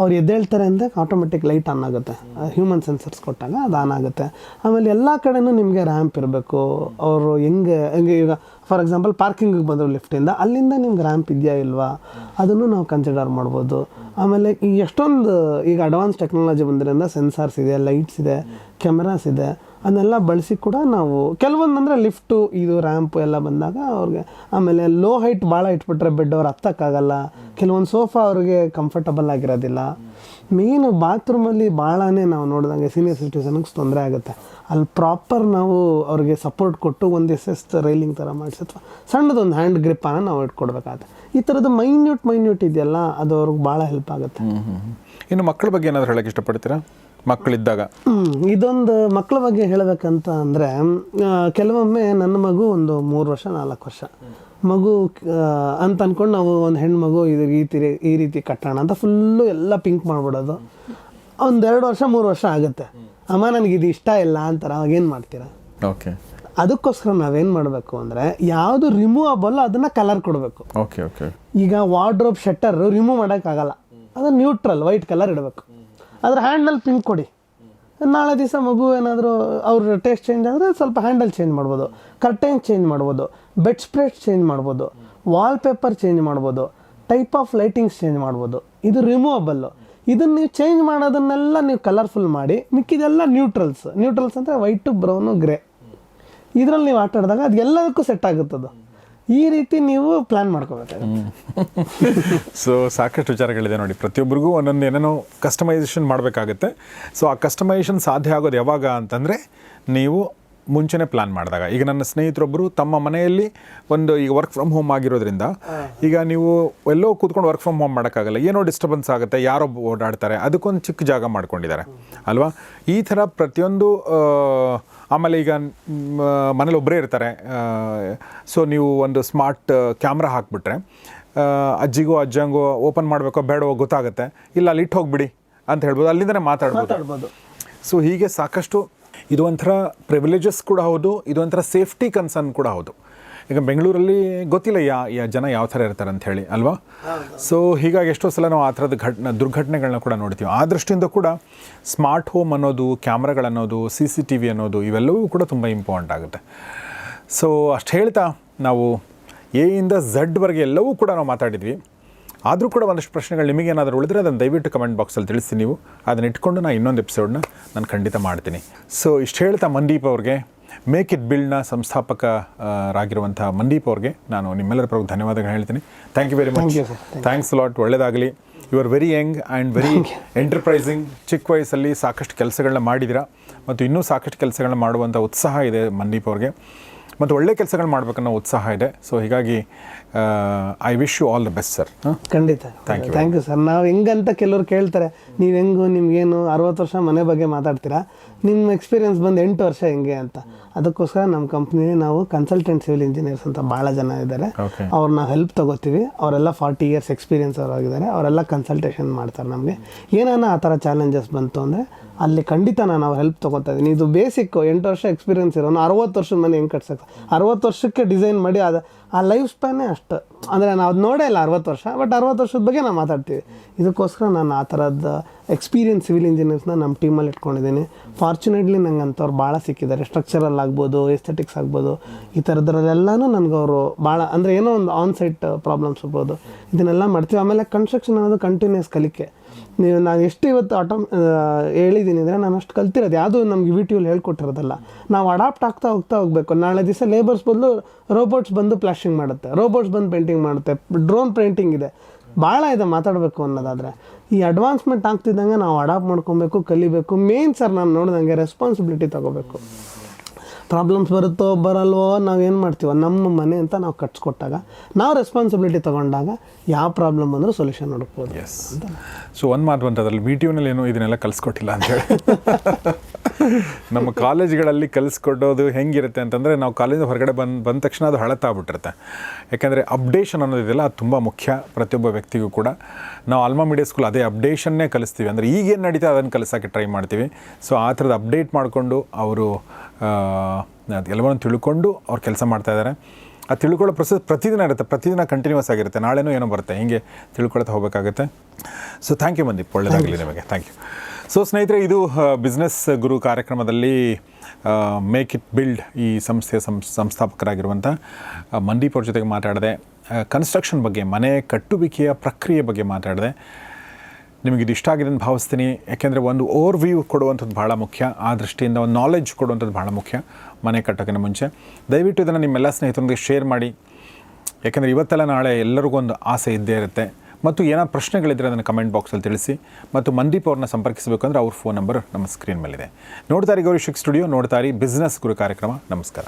ಅವ್ರು ಎದ್ದೇಳ್ತಾರೆ ಅಂದರೆ ಆಟೋಮೆಟಿಕ್ ಲೈಟ್ ಆನ್ ಆಗುತ್ತೆ. ಹ್ಯೂಮನ್ ಸೆನ್ಸರ್ಸ್ ಕೊಟ್ಟಾಗ ಅದು ಆನ್ ಆಗುತ್ತೆ. ಆಮೇಲೆ ಎಲ್ಲ ಕಡೆನೂ ನಿಮಗೆ ರ್ಯಾಂಪ್ ಇರಬೇಕು. ಅವರು ಹೆಂಗೆ ಹೆಂಗೆ ಈಗ ಫಾರ್ ಎಕ್ಸಾಂಪಲ್ ಪಾರ್ಕಿಂಗಿಗೆ ಬಂದರು ಲಿಫ್ಟಿಂದ ಅಲ್ಲಿಂದ ನಿಮ್ಗೆ ರ್ಯಾಂಪ್ ಇದೆಯಾ ಇಲ್ವಾ? ಅದನ್ನು ನಾವು ಕನ್ಸಿಡರ್ ಮಾಡ್ಬೋದು. ಆಮೇಲೆ ಈ ಎಷ್ಟೊಂದು ಈಗ ಅಡ್ವಾನ್ಸ್ ಟೆಕ್ನಾಲಜಿ ಬಂದಿರೋದ್ರಿಂದ ಸೆನ್ಸಾರ್ಸ್ ಇದೆ ಲೈಟ್ಸ್ ಇದೆ ಕ್ಯಾಮ್ರಾಸ್ ಇದೆ, ಅದನ್ನೆಲ್ಲ ಬಳಸಿ ಕೂಡ ನಾವು ಕೆಲವೊಂದು ಅಂದರೆ ಲಿಫ್ಟು ಇದು ರ್ಯಾಂಪು ಎಲ್ಲ ಬಂದಾಗ ಅವ್ರಿಗೆ ಆಮೇಲೆ ಲೋ ಹೈಟ್ ಭಾಳ ಇಟ್ಬಿಟ್ರೆ ಬೆಡ್ ಅವ್ರು ಹತ್ತಕ್ಕಾಗಲ್ಲ. ಕೆಲವೊಂದು ಸೋಫಾ ಅವ್ರಿಗೆ ಕಂಫರ್ಟಬಲ್ ಆಗಿರೋದಿಲ್ಲ. ಮೇನು ಬಾತ್ರೂಮಲ್ಲಿ ಭಾಳನೇ ನಾವು ನೋಡಿದಂಗೆ ಸೀನಿಯರ್ ಸಿಟಿಸನ್ಗೆ ತೊಂದರೆ ಆಗುತ್ತೆ. ಅಲ್ಲಿ ಪ್ರಾಪರ್ ನಾವು ಅವ್ರಿಗೆ ಸಪೋರ್ಟ್ ಕೊಟ್ಟು ಒಂದು ಎಸ್ ಎಸ್ ರೈಲಿಂಗ್ ಥರ ಮಾಡಿಸಿ ಅಥವಾ ಸಣ್ಣದೊಂದು ಹ್ಯಾಂಡ್ ಗ್ರಿಪ್ಪನ್ನು ನಾವು ಇಟ್ಕೊಡ್ಬೇಕಾಗತ್ತೆ. ಈ ಥರದ್ದು ಮೈನ್ಯೂಟ್ ಮೈನ್ಯೂಟ್ ಇದೆಯಲ್ಲ, ಅದು ಅವ್ರಿಗೆ ಭಾಳ ಹೆಲ್ಪ್ ಆಗುತ್ತೆ ಇನ್ನು ಮಕ್ಕಳ ಬಗ್ಗೆ ಏನಾದರೂ ಹೇಳಕ್ಕೆ ಇಷ್ಟಪಡ್ತೀರಾ? ಮಕ್ಕಳಿದ್ದಾಗ. ಇದೊಂದು ಮಕ್ಕಳ ಬಗ್ಗೆ ಹೇಳಬೇಕಂತ ಅಂದರೆ ಕೆಲವೊಮ್ಮೆ ನನ್ನ ಮಗು ಒಂದು ಮೂರು ವರ್ಷ ನಾಲ್ಕು ವರ್ಷ. ಮಗು ಅಂತ ಅಂದ್ಕೊಂಡು ನಾವು ಒಂದು ಹೆಣ್ಮಗು ಇದು ಈ ರೀತಿ ಈ ರೀತಿ ಕಟ್ಟೋಣ ಅಂತ ಫುಲ್ಲು ಎಲ್ಲ ಪಿಂಕ್ ಮಾಡಿಬಿಡೋದು. ಒಂದು ಎರಡು ವರ್ಷ ಮೂರು ವರ್ಷ ಆಗುತ್ತೆ. ಅಮ್ಮ ನನಗೆ ಇದು ಇಷ್ಟ ಇಲ್ಲ ಅಂತಾರೆ ಅವಾಗ ಏನು ಮಾಡ್ತೀರಾ? ಓಕೆ. ಅದಕ್ಕೋಸ್ಕರ ನಾವೇನು ಮಾಡಬೇಕು ಅಂದರೆ ಯಾವುದು ರಿಮೂವಬಲ್ ಅದನ್ನು ಕಲರ್ ಕೊಡಬೇಕು. Okay okay. ಈಗ ವಾರ್ಡ್ರೋಬ್ ಶಟ್ಟರ್ ರಿಮೂವ್ ಮಾಡೋಕ್ಕಾಗಲ್ಲ. ಅದು ನ್ಯೂಟ್ರಲ್ ವೈಟ್ ಕಲರ್ ಇಡಬೇಕು. ಅದ್ರ ಹ್ಯಾಂಡಲ್ ಪಿಂಕ್ ಕೊಡಿ. ನಾಳೆ ದಿವಸ ಮಗು ಏನಾದರೂ ಅವ್ರ ಟೇಸ್ಟ್ ಚೇಂಜ್ ಆದರೆ ಸ್ವಲ್ಪ ಹ್ಯಾಂಡಲ್ ಚೇಂಜ್ ಮಾಡ್ಬೋದು. ಕರ್ಟೈನ್ ಚೇಂಜ್ ಮಾಡ್ಬೋದು. ಬೆಡ್ ಸ್ಪ್ರೆಡ್ ಚೇಂಜ್ ಮಾಡ್ಬೋದು. ವಾಲ್ ಪೇಪರ್ ಚೇಂಜ್ ಮಾಡ್ಬೋದು. ಟೈಪ್ ಆಫ್ ಲೈಟಿಂಗ್ಸ್ ಚೇಂಜ್ ಮಾಡ್ಬೋದು. ಇದು ರಿಮೂವಬಲ್ಲು ಇದನ್ನು ನೀವು ಚೇಂಜ್ ಮಾಡೋದನ್ನೆಲ್ಲ ನೀವು ಕಲರ್ಫುಲ್ ಮಾಡಿ, ಮಿಕ್ಕಿದೆಲ್ಲ ನ್ಯೂಟ್ರಲ್ಸ್ ನ್ಯೂಟ್ರಲ್ಸ್ ಅಂದರೆ ವೈಟು ಬ್ರೌನು ಗ್ರೇ ಇದರಲ್ಲಿ ನೀವು ಆಟ ಆಡಿದಾಗ ಅದು ಎಲ್ಲದಕ್ಕೂ ಸೆಟ್ ಆಗುತ್ತದು. ಈ ರೀತಿ ನೀವು ಪ್ಲ್ಯಾನ್ ಮಾಡ್ಕೋಬೇಕಾಗುತ್ತೆ ಸೊ ಸಾಕಷ್ಟು ವಿಚಾರಗಳಿದೆ ನೋಡಿ. ಪ್ರತಿಯೊಬ್ಬರಿಗೂ ಒಂದೊಂದು ಏನೇನೋ ಕಸ್ಟಮೈಸೇಷನ್ ಮಾಡಬೇಕಾಗುತ್ತೆ. ಸೊ ಆ ಕಸ್ಟಮೈಸೇಷನ್ ಸಾಧ್ಯ ಆಗೋದು ಯಾವಾಗ ಅಂತಂದರೆ ನೀವು ಮುಂಚೆನೇ ಪ್ಲ್ಯಾನ್ ಮಾಡಿದಾಗ. ಈಗ ನನ್ನ ಸ್ನೇಹಿತರೊಬ್ಬರು ತಮ್ಮ ಮನೆಯಲ್ಲಿ ಒಂದು ಈಗ ವರ್ಕ್ ಫ್ರಮ್ ಹೋಮ್ ಆಗಿರೋದ್ರಿಂದ ಈಗ ನೀವು ಎಲ್ಲೋ ಕೂತ್ಕೊಂಡು ವರ್ಕ್ ಫ್ರಮ್ ಹೋಮ್ ಮಾಡೋಕ್ಕಾಗಲ್ಲ. ಏನೋ ಡಿಸ್ಟರ್ಬೆನ್ಸ್ ಆಗುತ್ತೆ ಯಾರೋ ಓಡಾಡ್ತಾರೆ ಅದಕ್ಕೊಂದು ಚಿಕ್ಕ ಜಾಗ ಮಾಡ್ಕೊಂಡಿದ್ದಾರೆ. ಅಲ್ವಾ? ಈ ಥರ ಪ್ರತಿಯೊಂದು ಆಮೇಲೆ ಈಗ ಮನೇಲಿ ಒಬ್ಬರೇ ಇರ್ತಾರೆ. ಸೊ ನೀವು ಒಂದು ಸ್ಮಾರ್ಟ್ ಕ್ಯಾಮ್ರಾ ಹಾಕ್ಬಿಟ್ರೆ ಅಜ್ಜಿಗೋ ಅಜ್ಜಂಗೋ ಓಪನ್ ಮಾಡಬೇಕೋ ಬೇಡವೋ ಗೊತ್ತಾಗುತ್ತೆ. ಇಲ್ಲ ಅಲ್ಲಿ ಇಟ್ಟು ಹೋಗ್ಬಿಡಿ ಅಂತ ಹೇಳ್ಬೋದು. ಅಲ್ಲಿಂದನೇ ಮಾತಾಡ್ಬೋದು. ಮಾತಾಡ್ಬೋದು. ಸೊ ಹೀಗೆ ಸಾಕಷ್ಟು ಇದು ಒಂಥರ ಪ್ರಿವಿಲೇಜಸ್ ಕೂಡ ಹೌದು ಇದು ಒಂಥರ ಸೇಫ್ಟಿ ಕನ್ಸರ್ನ್ ಕೂಡ ಹೌದು. ಈಗ ಬೆಂಗಳೂರಲ್ಲಿ ಗೊತ್ತಿಲ್ಲ ಯಾ ಯಾ ಜನ ಯಾವ ಥರ ಇರ್ತಾರೆ ಅಂತ ಹೇಳಿ ಅಲ್ವಾ? ಸೊ ಹೀಗಾಗಿ ಎಷ್ಟೋ ಸಲ ನಾವು ಆ ಥರದ ಘಟನೆ ದುರ್ಘಟನೆಗಳನ್ನ ಕೂಡ ನೋಡ್ತೀವಿ. ಆ ದೃಷ್ಟಿಯಿಂದ ಕೂಡ ಸ್ಮಾರ್ಟ್ ಹೋಮ್ ಅನ್ನೋದು ಕ್ಯಾಮ್ರಾಗಳನ್ನೋದು ಸಿ ಸಿ ಟಿ ವಿ ಅನ್ನೋದು ಇವೆಲ್ಲವೂ ಕೂಡ ತುಂಬ ಇಂಪಾರ್ಟೆಂಟ್ ಆಗುತ್ತೆ. ಸೊ ಅಷ್ಟು ಹೇಳ್ತಾ ನಾವು ಎ ಇಂದ ಝಡ್ವರೆಗೆ ಎಲ್ಲವೂ ಕೂಡ ನಾವು ಮಾತಾಡಿದ್ವಿ. ಆದರೂ ಕೂಡ ಒಂದಷ್ಟು ಪ್ರಶ್ನೆಗಳು ನಿಮಗೇನಾದರೂ ಉಳಿದ್ರೆ ಅದನ್ನು ದಯವಿಟ್ಟು ಕಮೆಂಟ್ ಬಾಕ್ಸಲ್ಲಿ ತಿಳಿಸಿ ನೀವು. ಅದನ್ನ ಇಟ್ಕೊಂಡು ನಾನು ಇನ್ನೊಂದು ಎಪಿಸೋಡ್ನ ನಾನು ಖಂಡಿತ ಮಾಡ್ತೀನಿ. ಸೊ ಇಷ್ಟು ಹೇಳ್ತಾ ಮಂದೀಪ್ ಅವ್ರಿಗೆ. ಮೇಕ್ ಇಟ್ ಬಿಲ್ಡ್ನ ಸಂಸ್ಥಾಪಕರಾಗಿರುವಂಥ ಮಂದೀಪ್ ಅವ್ರಿಗೆ ನಾನು ನಿಮ್ಮೆಲ್ಲರ ಪರವಾಗಿ ಧನ್ಯವಾದಗಳು ಹೇಳ್ತೀನಿ. Thank you very much. Thanks lot ಒಳ್ಳೆಯದಾಗಲಿ you are very young and very enterprising ಚಿಕ್ಕ ವಯಸ್ಸಲ್ಲಿ ಸಾಕಷ್ಟು ಕೆಲಸಗಳನ್ನ ಮಾಡಿದ್ದೀರಾ ಮತ್ತು ಇನ್ನೂ ಸಾಕಷ್ಟು ಕೆಲಸಗಳನ್ನ ಮಾಡುವಂಥ ಉತ್ಸಾಹ ಇದೆ ಮಂದೀಪ್ ಅವ್ರಿಗೆ. ಮತ್ತು ಒಳ್ಳೆ ಕೆಲಸಗಳು ಮಾಡಬೇಕನ್ನೋ ಉತ್ಸಾಹ ಇದೆ. ಸೊ ಹೀಗಾಗಿ I wish you all the best sir ಖಂಡಿತ. Thank you thank you sir ನಾವು ಹೆಂಗಂತ ಕೆಲವ್ರು ಕೇಳ್ತಾರೆ ನೀವು ಹೆಂಗು ನಿಮ್ಗೇನು ಅರವತ್ತು ವರ್ಷ ಮನೆ ಬಗ್ಗೆ ಮಾತಾಡ್ತೀರಾ? ನಿಮ್ಮ ಎಕ್ಸ್ಪೀರಿಯನ್ಸ್ ಬಂದು ಎಂಟು ವರ್ಷ ಹೆಂಗೆ ಅಂತ. ಅದಕ್ಕೋಸ್ಕರ ನಮ್ಮ ಕಂಪ್ನಿ ನಾವು ಕನ್ಸಲ್ಟೆಂಟ್ ಸಿವಿಲ್ ಇಂಜಿನಿಯರ್ಸ್ ಅಂತ ಭಾಳ ಜನ ಇದ್ದಾರೆ. ಅವ್ರನ್ನ ಅವ್ರು ನಾವು ಹೆಲ್ಪ್ ತಗೋತೀವಿ. ಅವರೆಲ್ಲ ಫಾರ್ಟಿ ಇಯರ್ಸ್ ಎಕ್ಸ್ಪೀರಿಯನ್ಸ್ ಅವರಾಗಿದ್ದಾರೆ. ಅವರೆಲ್ಲ ಕನ್ಸಲ್ಟೇಷನ್ ಮಾಡ್ತಾರೆ ನಮಗೆ. ಏನಾನ ಆ ಥರ ಚಾಲೆಂಜಸ್ ಬಂತು ಅಂದರೆ ಅಲ್ಲಿ ಖಂಡಿತ ನಾನು ಅವ್ರ ಹೆಲ್ಪ್ ತೊಗೋತಾ ಇದ್ದೀನಿ ಇದು ಬೇಸಿಕ್ಕು ಎಂಟು ವರ್ಷ ಎಕ್ಸ್ಪೀರಿಯನ್ಸ್ ಇರೋನು ಅರವತ್ತು ವರ್ಷದ ಮನೆ ಹೆಂಗೆ ಕಟ್ಸಕ್ಕೆ ಅರವತ್ತು ವರ್ಷಕ್ಕೆ ಡಿಸೈನ್ ಮಾಡಿ ಅದು ಆ ಲೈಫ್ ಸ್ಪ್ಯಾನೇ ಅಷ್ಟು. ಅಂದರೆ ನಾವು ಅದು ನೋಡೇ ಇಲ್ಲ ಅರವತ್ತು ವರ್ಷ ಬಟ್ ಅರವತ್ತು ವರ್ಷದ ಬಗ್ಗೆ ನಾವು ಮಾತಾಡ್ತೀವಿ. ಇದಕ್ಕೋಸ್ಕರ ನಾನು ಆ ಥರದ ಎಕ್ಸ್ಪೀರಿಯನ್ಸ್ ಸಿವಿಲ್ ಇಂಜಿನಿಯರ್ಸ್ನ ನಮ್ಮ ಟೀಮಲ್ಲಿ ಇಟ್ಕೊಂಡಿದ್ದೀನಿ. ಫಾರ್ಚುನೇಟ್ಲಿ ನಂಗೆ ಅಂಥವ್ರು ಭಾಳ ಸಿಕ್ಕಿದ್ದಾರೆ. ಸ್ಟ್ರಕ್ಚರಲ್ ಆಗ್ಬೋದು ಎಸ್ಥೆಟಿಕ್ಸ್ ಆಗ್ಬೋದು, ಈ ಥರದ್ರಲ್ಲೆಲ್ಲನೂ ನನಗೆ ಅವರು ಭಾಳ ಅಂದರೆ ಏನೋ ಒಂದು ಆನ್ ಸೈಟ್ ಪ್ರಾಬ್ಲಮ್ಸ್ ಇರ್ಬೋದು ಇದನ್ನೆಲ್ಲ ಮಾಡ್ತೀವಿ. ಆಮೇಲೆ ಕನ್ಸ್ಟ್ರಕ್ಷನ್ ಅನ್ನೋದು ಕಂಟಿನ್ಯೂಸ್ ಕಲಿಕೆ. ನೀವು ನಾನು ಎಷ್ಟು ಇವತ್ತು ಆಟೋ ಹೇಳಿದ್ದೀನಿ ಅಂದರೆ ನಾನು ಅಷ್ಟು ಕಲ್ತಿರೋದು. ಯಾವುದೂ ನಮ್ಗೆ ವಿ ಹೇಳ್ಕೊಟ್ಟಿರೋದಲ್ಲ. ನಾವು ಅಡಾಪ್ಟ್ ಆಗ್ತಾ ಹೋಗ್ತಾ ಹೋಗಬೇಕು. ನಾಳೆ ದಿವಸ ಲೇಬರ್ಸ್ ಬದಲು ರೋಬೋಟ್ಸ್ ಬಂದು ಪ್ಲಾಸ್ಟಿಂಗ್ ಮಾಡುತ್ತೆ ರೋಬೋಟ್ಸ್ ಬಂದು ಪೇಂಟಿಂಗ್ ಮಾಡುತ್ತೆ ಡ್ರೋನ್ ಪೇಂಟಿಂಗ್ ಇದೆ. ಭಾಳ ಇದೆ ಮಾತಾಡಬೇಕು ಅನ್ನೋದಾದರೆ. ಈ ಅಡ್ವಾನ್ಸ್ಮೆಂಟ್ ಆಗ್ತಿದ್ದಂಗೆ ನಾವು ಅಡಾಪ್ಟ್ ಮಾಡ್ಕೊಬೇಕು ಕಲಿಬೇಕು. ಮೇನ್ ಸರ್ ನಾನು ನೋಡಿದಂಗೆ ರೆಸ್ಪಾನ್ಸಿಬಿಲಿಟಿ ತಗೋಬೇಕು. ಪ್ರಾಬ್ಲಮ್ಸ್ ಬರುತ್ತೋ ಬರಲ್ವೋ ನಾವು ಏನು ಮಾಡ್ತೀವೋ ನಮ್ಮ ಮನೆ ಅಂತ ನಾವು ಕಟ್ಸ್ಕೊಟ್ಟಾಗ ನಾವು ರೆಸ್ಪಾನ್ಸಿಬಿಲಿಟಿ ತೊಗೊಂಡಾಗ ಯಾವ ಪ್ರಾಬ್ಲಮ್ ಅಂದರೂ ಸೊಲ್ಯೂಷನ್ ಹುಡುಕ್ಬೋದು ಎಸ್ ಸೊ ಒಂದು ಮಾತು ಬಂತು ಅದರಲ್ಲಿ ಟಿ ಯುನಲ್ಲಿ ಏನೋ ಇದನ್ನೆಲ್ಲ ಕಲಿಸ್ಕೊಟ್ಟಿಲ್ಲ ಅಂತೇಳಿ ನಮ್ಮ ಕಾಲೇಜ್ಗಳಲ್ಲಿ ಕಲಿಸ್ಕೊಡೋದು ಹೆಂಗಿರುತ್ತೆ ಅಂತಂದರೆ ನಾವು ಕಾಲೇಜ್ ಹೊರಗಡೆ ಬಂದು, ಬಂದ ತಕ್ಷಣ ಅದು ಹಳತಾಗ್ಬಿಟ್ಟಿರುತ್ತೆ. ಯಾಕೆಂದರೆ ಅಪ್ಡೇಷನ್ ಅನ್ನೋದಿದೆಯಲ್ಲ ಅದು ತುಂಬ ಮುಖ್ಯ ಪ್ರತಿಯೊಬ್ಬ ವ್ಯಕ್ತಿಗೂ ಕೂಡ. ನಾವು ಆಲ್ಮಾ ಮೀಡಿಯಾ ಸ್ಕೂಲ್ ಅದೇ ಅಪ್ಡೇಷನ್ನೇ ಕಲಿಸ್ತೀವಿ. ಅಂದರೆ ಈಗೇನು ನಡೀತಾ ಅದನ್ನು ಕಲಿಸೋಕ್ಕೆ ಟ್ರೈ ಮಾಡ್ತೀವಿ. ಸೊ ಆ ಥರದ ಅಪ್ಡೇಟ್ ಮಾಡಿಕೊಂಡು ಅವರು ಎಲ್ಲವನ್ನು ತಿಳ್ಕೊಂಡು ಅವ್ರು ಕೆಲಸ ಮಾಡ್ತಾಯಿದ್ದಾರೆ ಆ ತಿಳ್ಕೊಳ್ಳೋ ಪ್ರೊಸೆಸ್ ಪ್ರತಿದಿನ ಇರುತ್ತೆ, ಪ್ರತಿದಿನ ಕಂಟಿನ್ಯೂಸ್ ಆಗಿರುತ್ತೆ. ನಾಳೆನೂ ಏನೋ ಬರುತ್ತೆ, ಹೀಗೆ ತಿಳ್ಕೊಳ್ತಾ ಹೋಗಬೇಕಾಗುತ್ತೆ. ಸೊ ಥ್ಯಾಂಕ್ ಯು ಮಂದೀಪ್ ಒಳ್ಳೆಯದಾಗಲಿ ನಿಮಗೆ. ಥ್ಯಾಂಕ್ ಯು ಸೊ ಸ್ನೇಹಿತರೆ, ಇದು ಬಿಸ್ನೆಸ್ ಗುರು ಕಾರ್ಯಕ್ರಮದಲ್ಲಿ ಮೇಕ್ ಇಟ್ ಬಿಲ್ಡ್ ಈ ಸಂಸ್ಥೆಯ ಸಂಸ್ ಸಂಸ್ಥಾಪಕರಾಗಿರುವಂಥ ಮಂದೀಪ್ ಅವ್ರ ಜೊತೆಗೆ ಮಾತಾಡಿದೆ ಕನ್ಸ್ಟ್ರಕ್ಷನ್ ಬಗ್ಗೆ, ಮನೆ ಕಟ್ಟುವಿಕೆಯ ಪ್ರಕ್ರಿಯೆ ಬಗ್ಗೆ ಮಾತಾಡಿದೆ ನಿಮಗೆ ಇದು ಇಷ್ಟ ಆಗಿದೆ ಅಂತ ಭಾವಿಸ್ತೀನಿ. ಯಾಕೆಂದರೆ ಒಂದು ಓವರ್ ವ್ಯೂ ಕೊಡುವಂಥದ್ದು ಭಾಳ ಮುಖ್ಯ. ಆ ದೃಷ್ಟಿಯಿಂದ ಒಂದು ನಾಲೆಜ್ ಕೊಡುವಂಥದ್ದು ಭಾಳ ಮುಖ್ಯ. ಮನೆ ಕಟ್ಟೋಕ್ಕಿಂತ ಮುಂಚೆ. ದಯವಿಟ್ಟು ಇದನ್ನು ನಿಮ್ಮೆಲ್ಲ ಸ್ನೇಹಿತರೊಂದಿಗೆ ಶೇರ್ ಮಾಡಿ. ಯಾಕೆಂದರೆ ಇವತ್ತೆಲ್ಲ ನಾಳೆ ಎಲ್ಲರಿಗೂ ಒಂದು ಆಸೆ ಇದ್ದೇ ಇರುತ್ತೆ. ಮತ್ತು ಏನಾದ್ರು ಪ್ರಶ್ನೆಗಳಿದ್ದರೆ ಅದನ್ನು ಕಮೆಂಟ್ ಬಾಕ್ಸಲ್ಲಿ ತಿಳಿಸಿ. ಮತ್ತು ಮಂದೀಪ್ ಅವ್ರನ್ನ ಸಂಪರ್ಕಿಸಬೇಕಂದ್ರೆ ಅವ್ರ ಫೋನ್ ನಂಬರ್ ನಮ್ಮ ಸ್ಕ್ರೀನ್ ಮೇಲಿದೆ. ನೋಡ್ತಾರೆ ಗೌರಿ ಶಿಕ್ ಸ್ಟುಡಿಯೋ ನೋಡ್ತಾರೆ ಬಿಸ್ನೆಸ್ ಗುರು ಕಾರ್ಯಕ್ರಮ. ನಮಸ್ಕಾರ.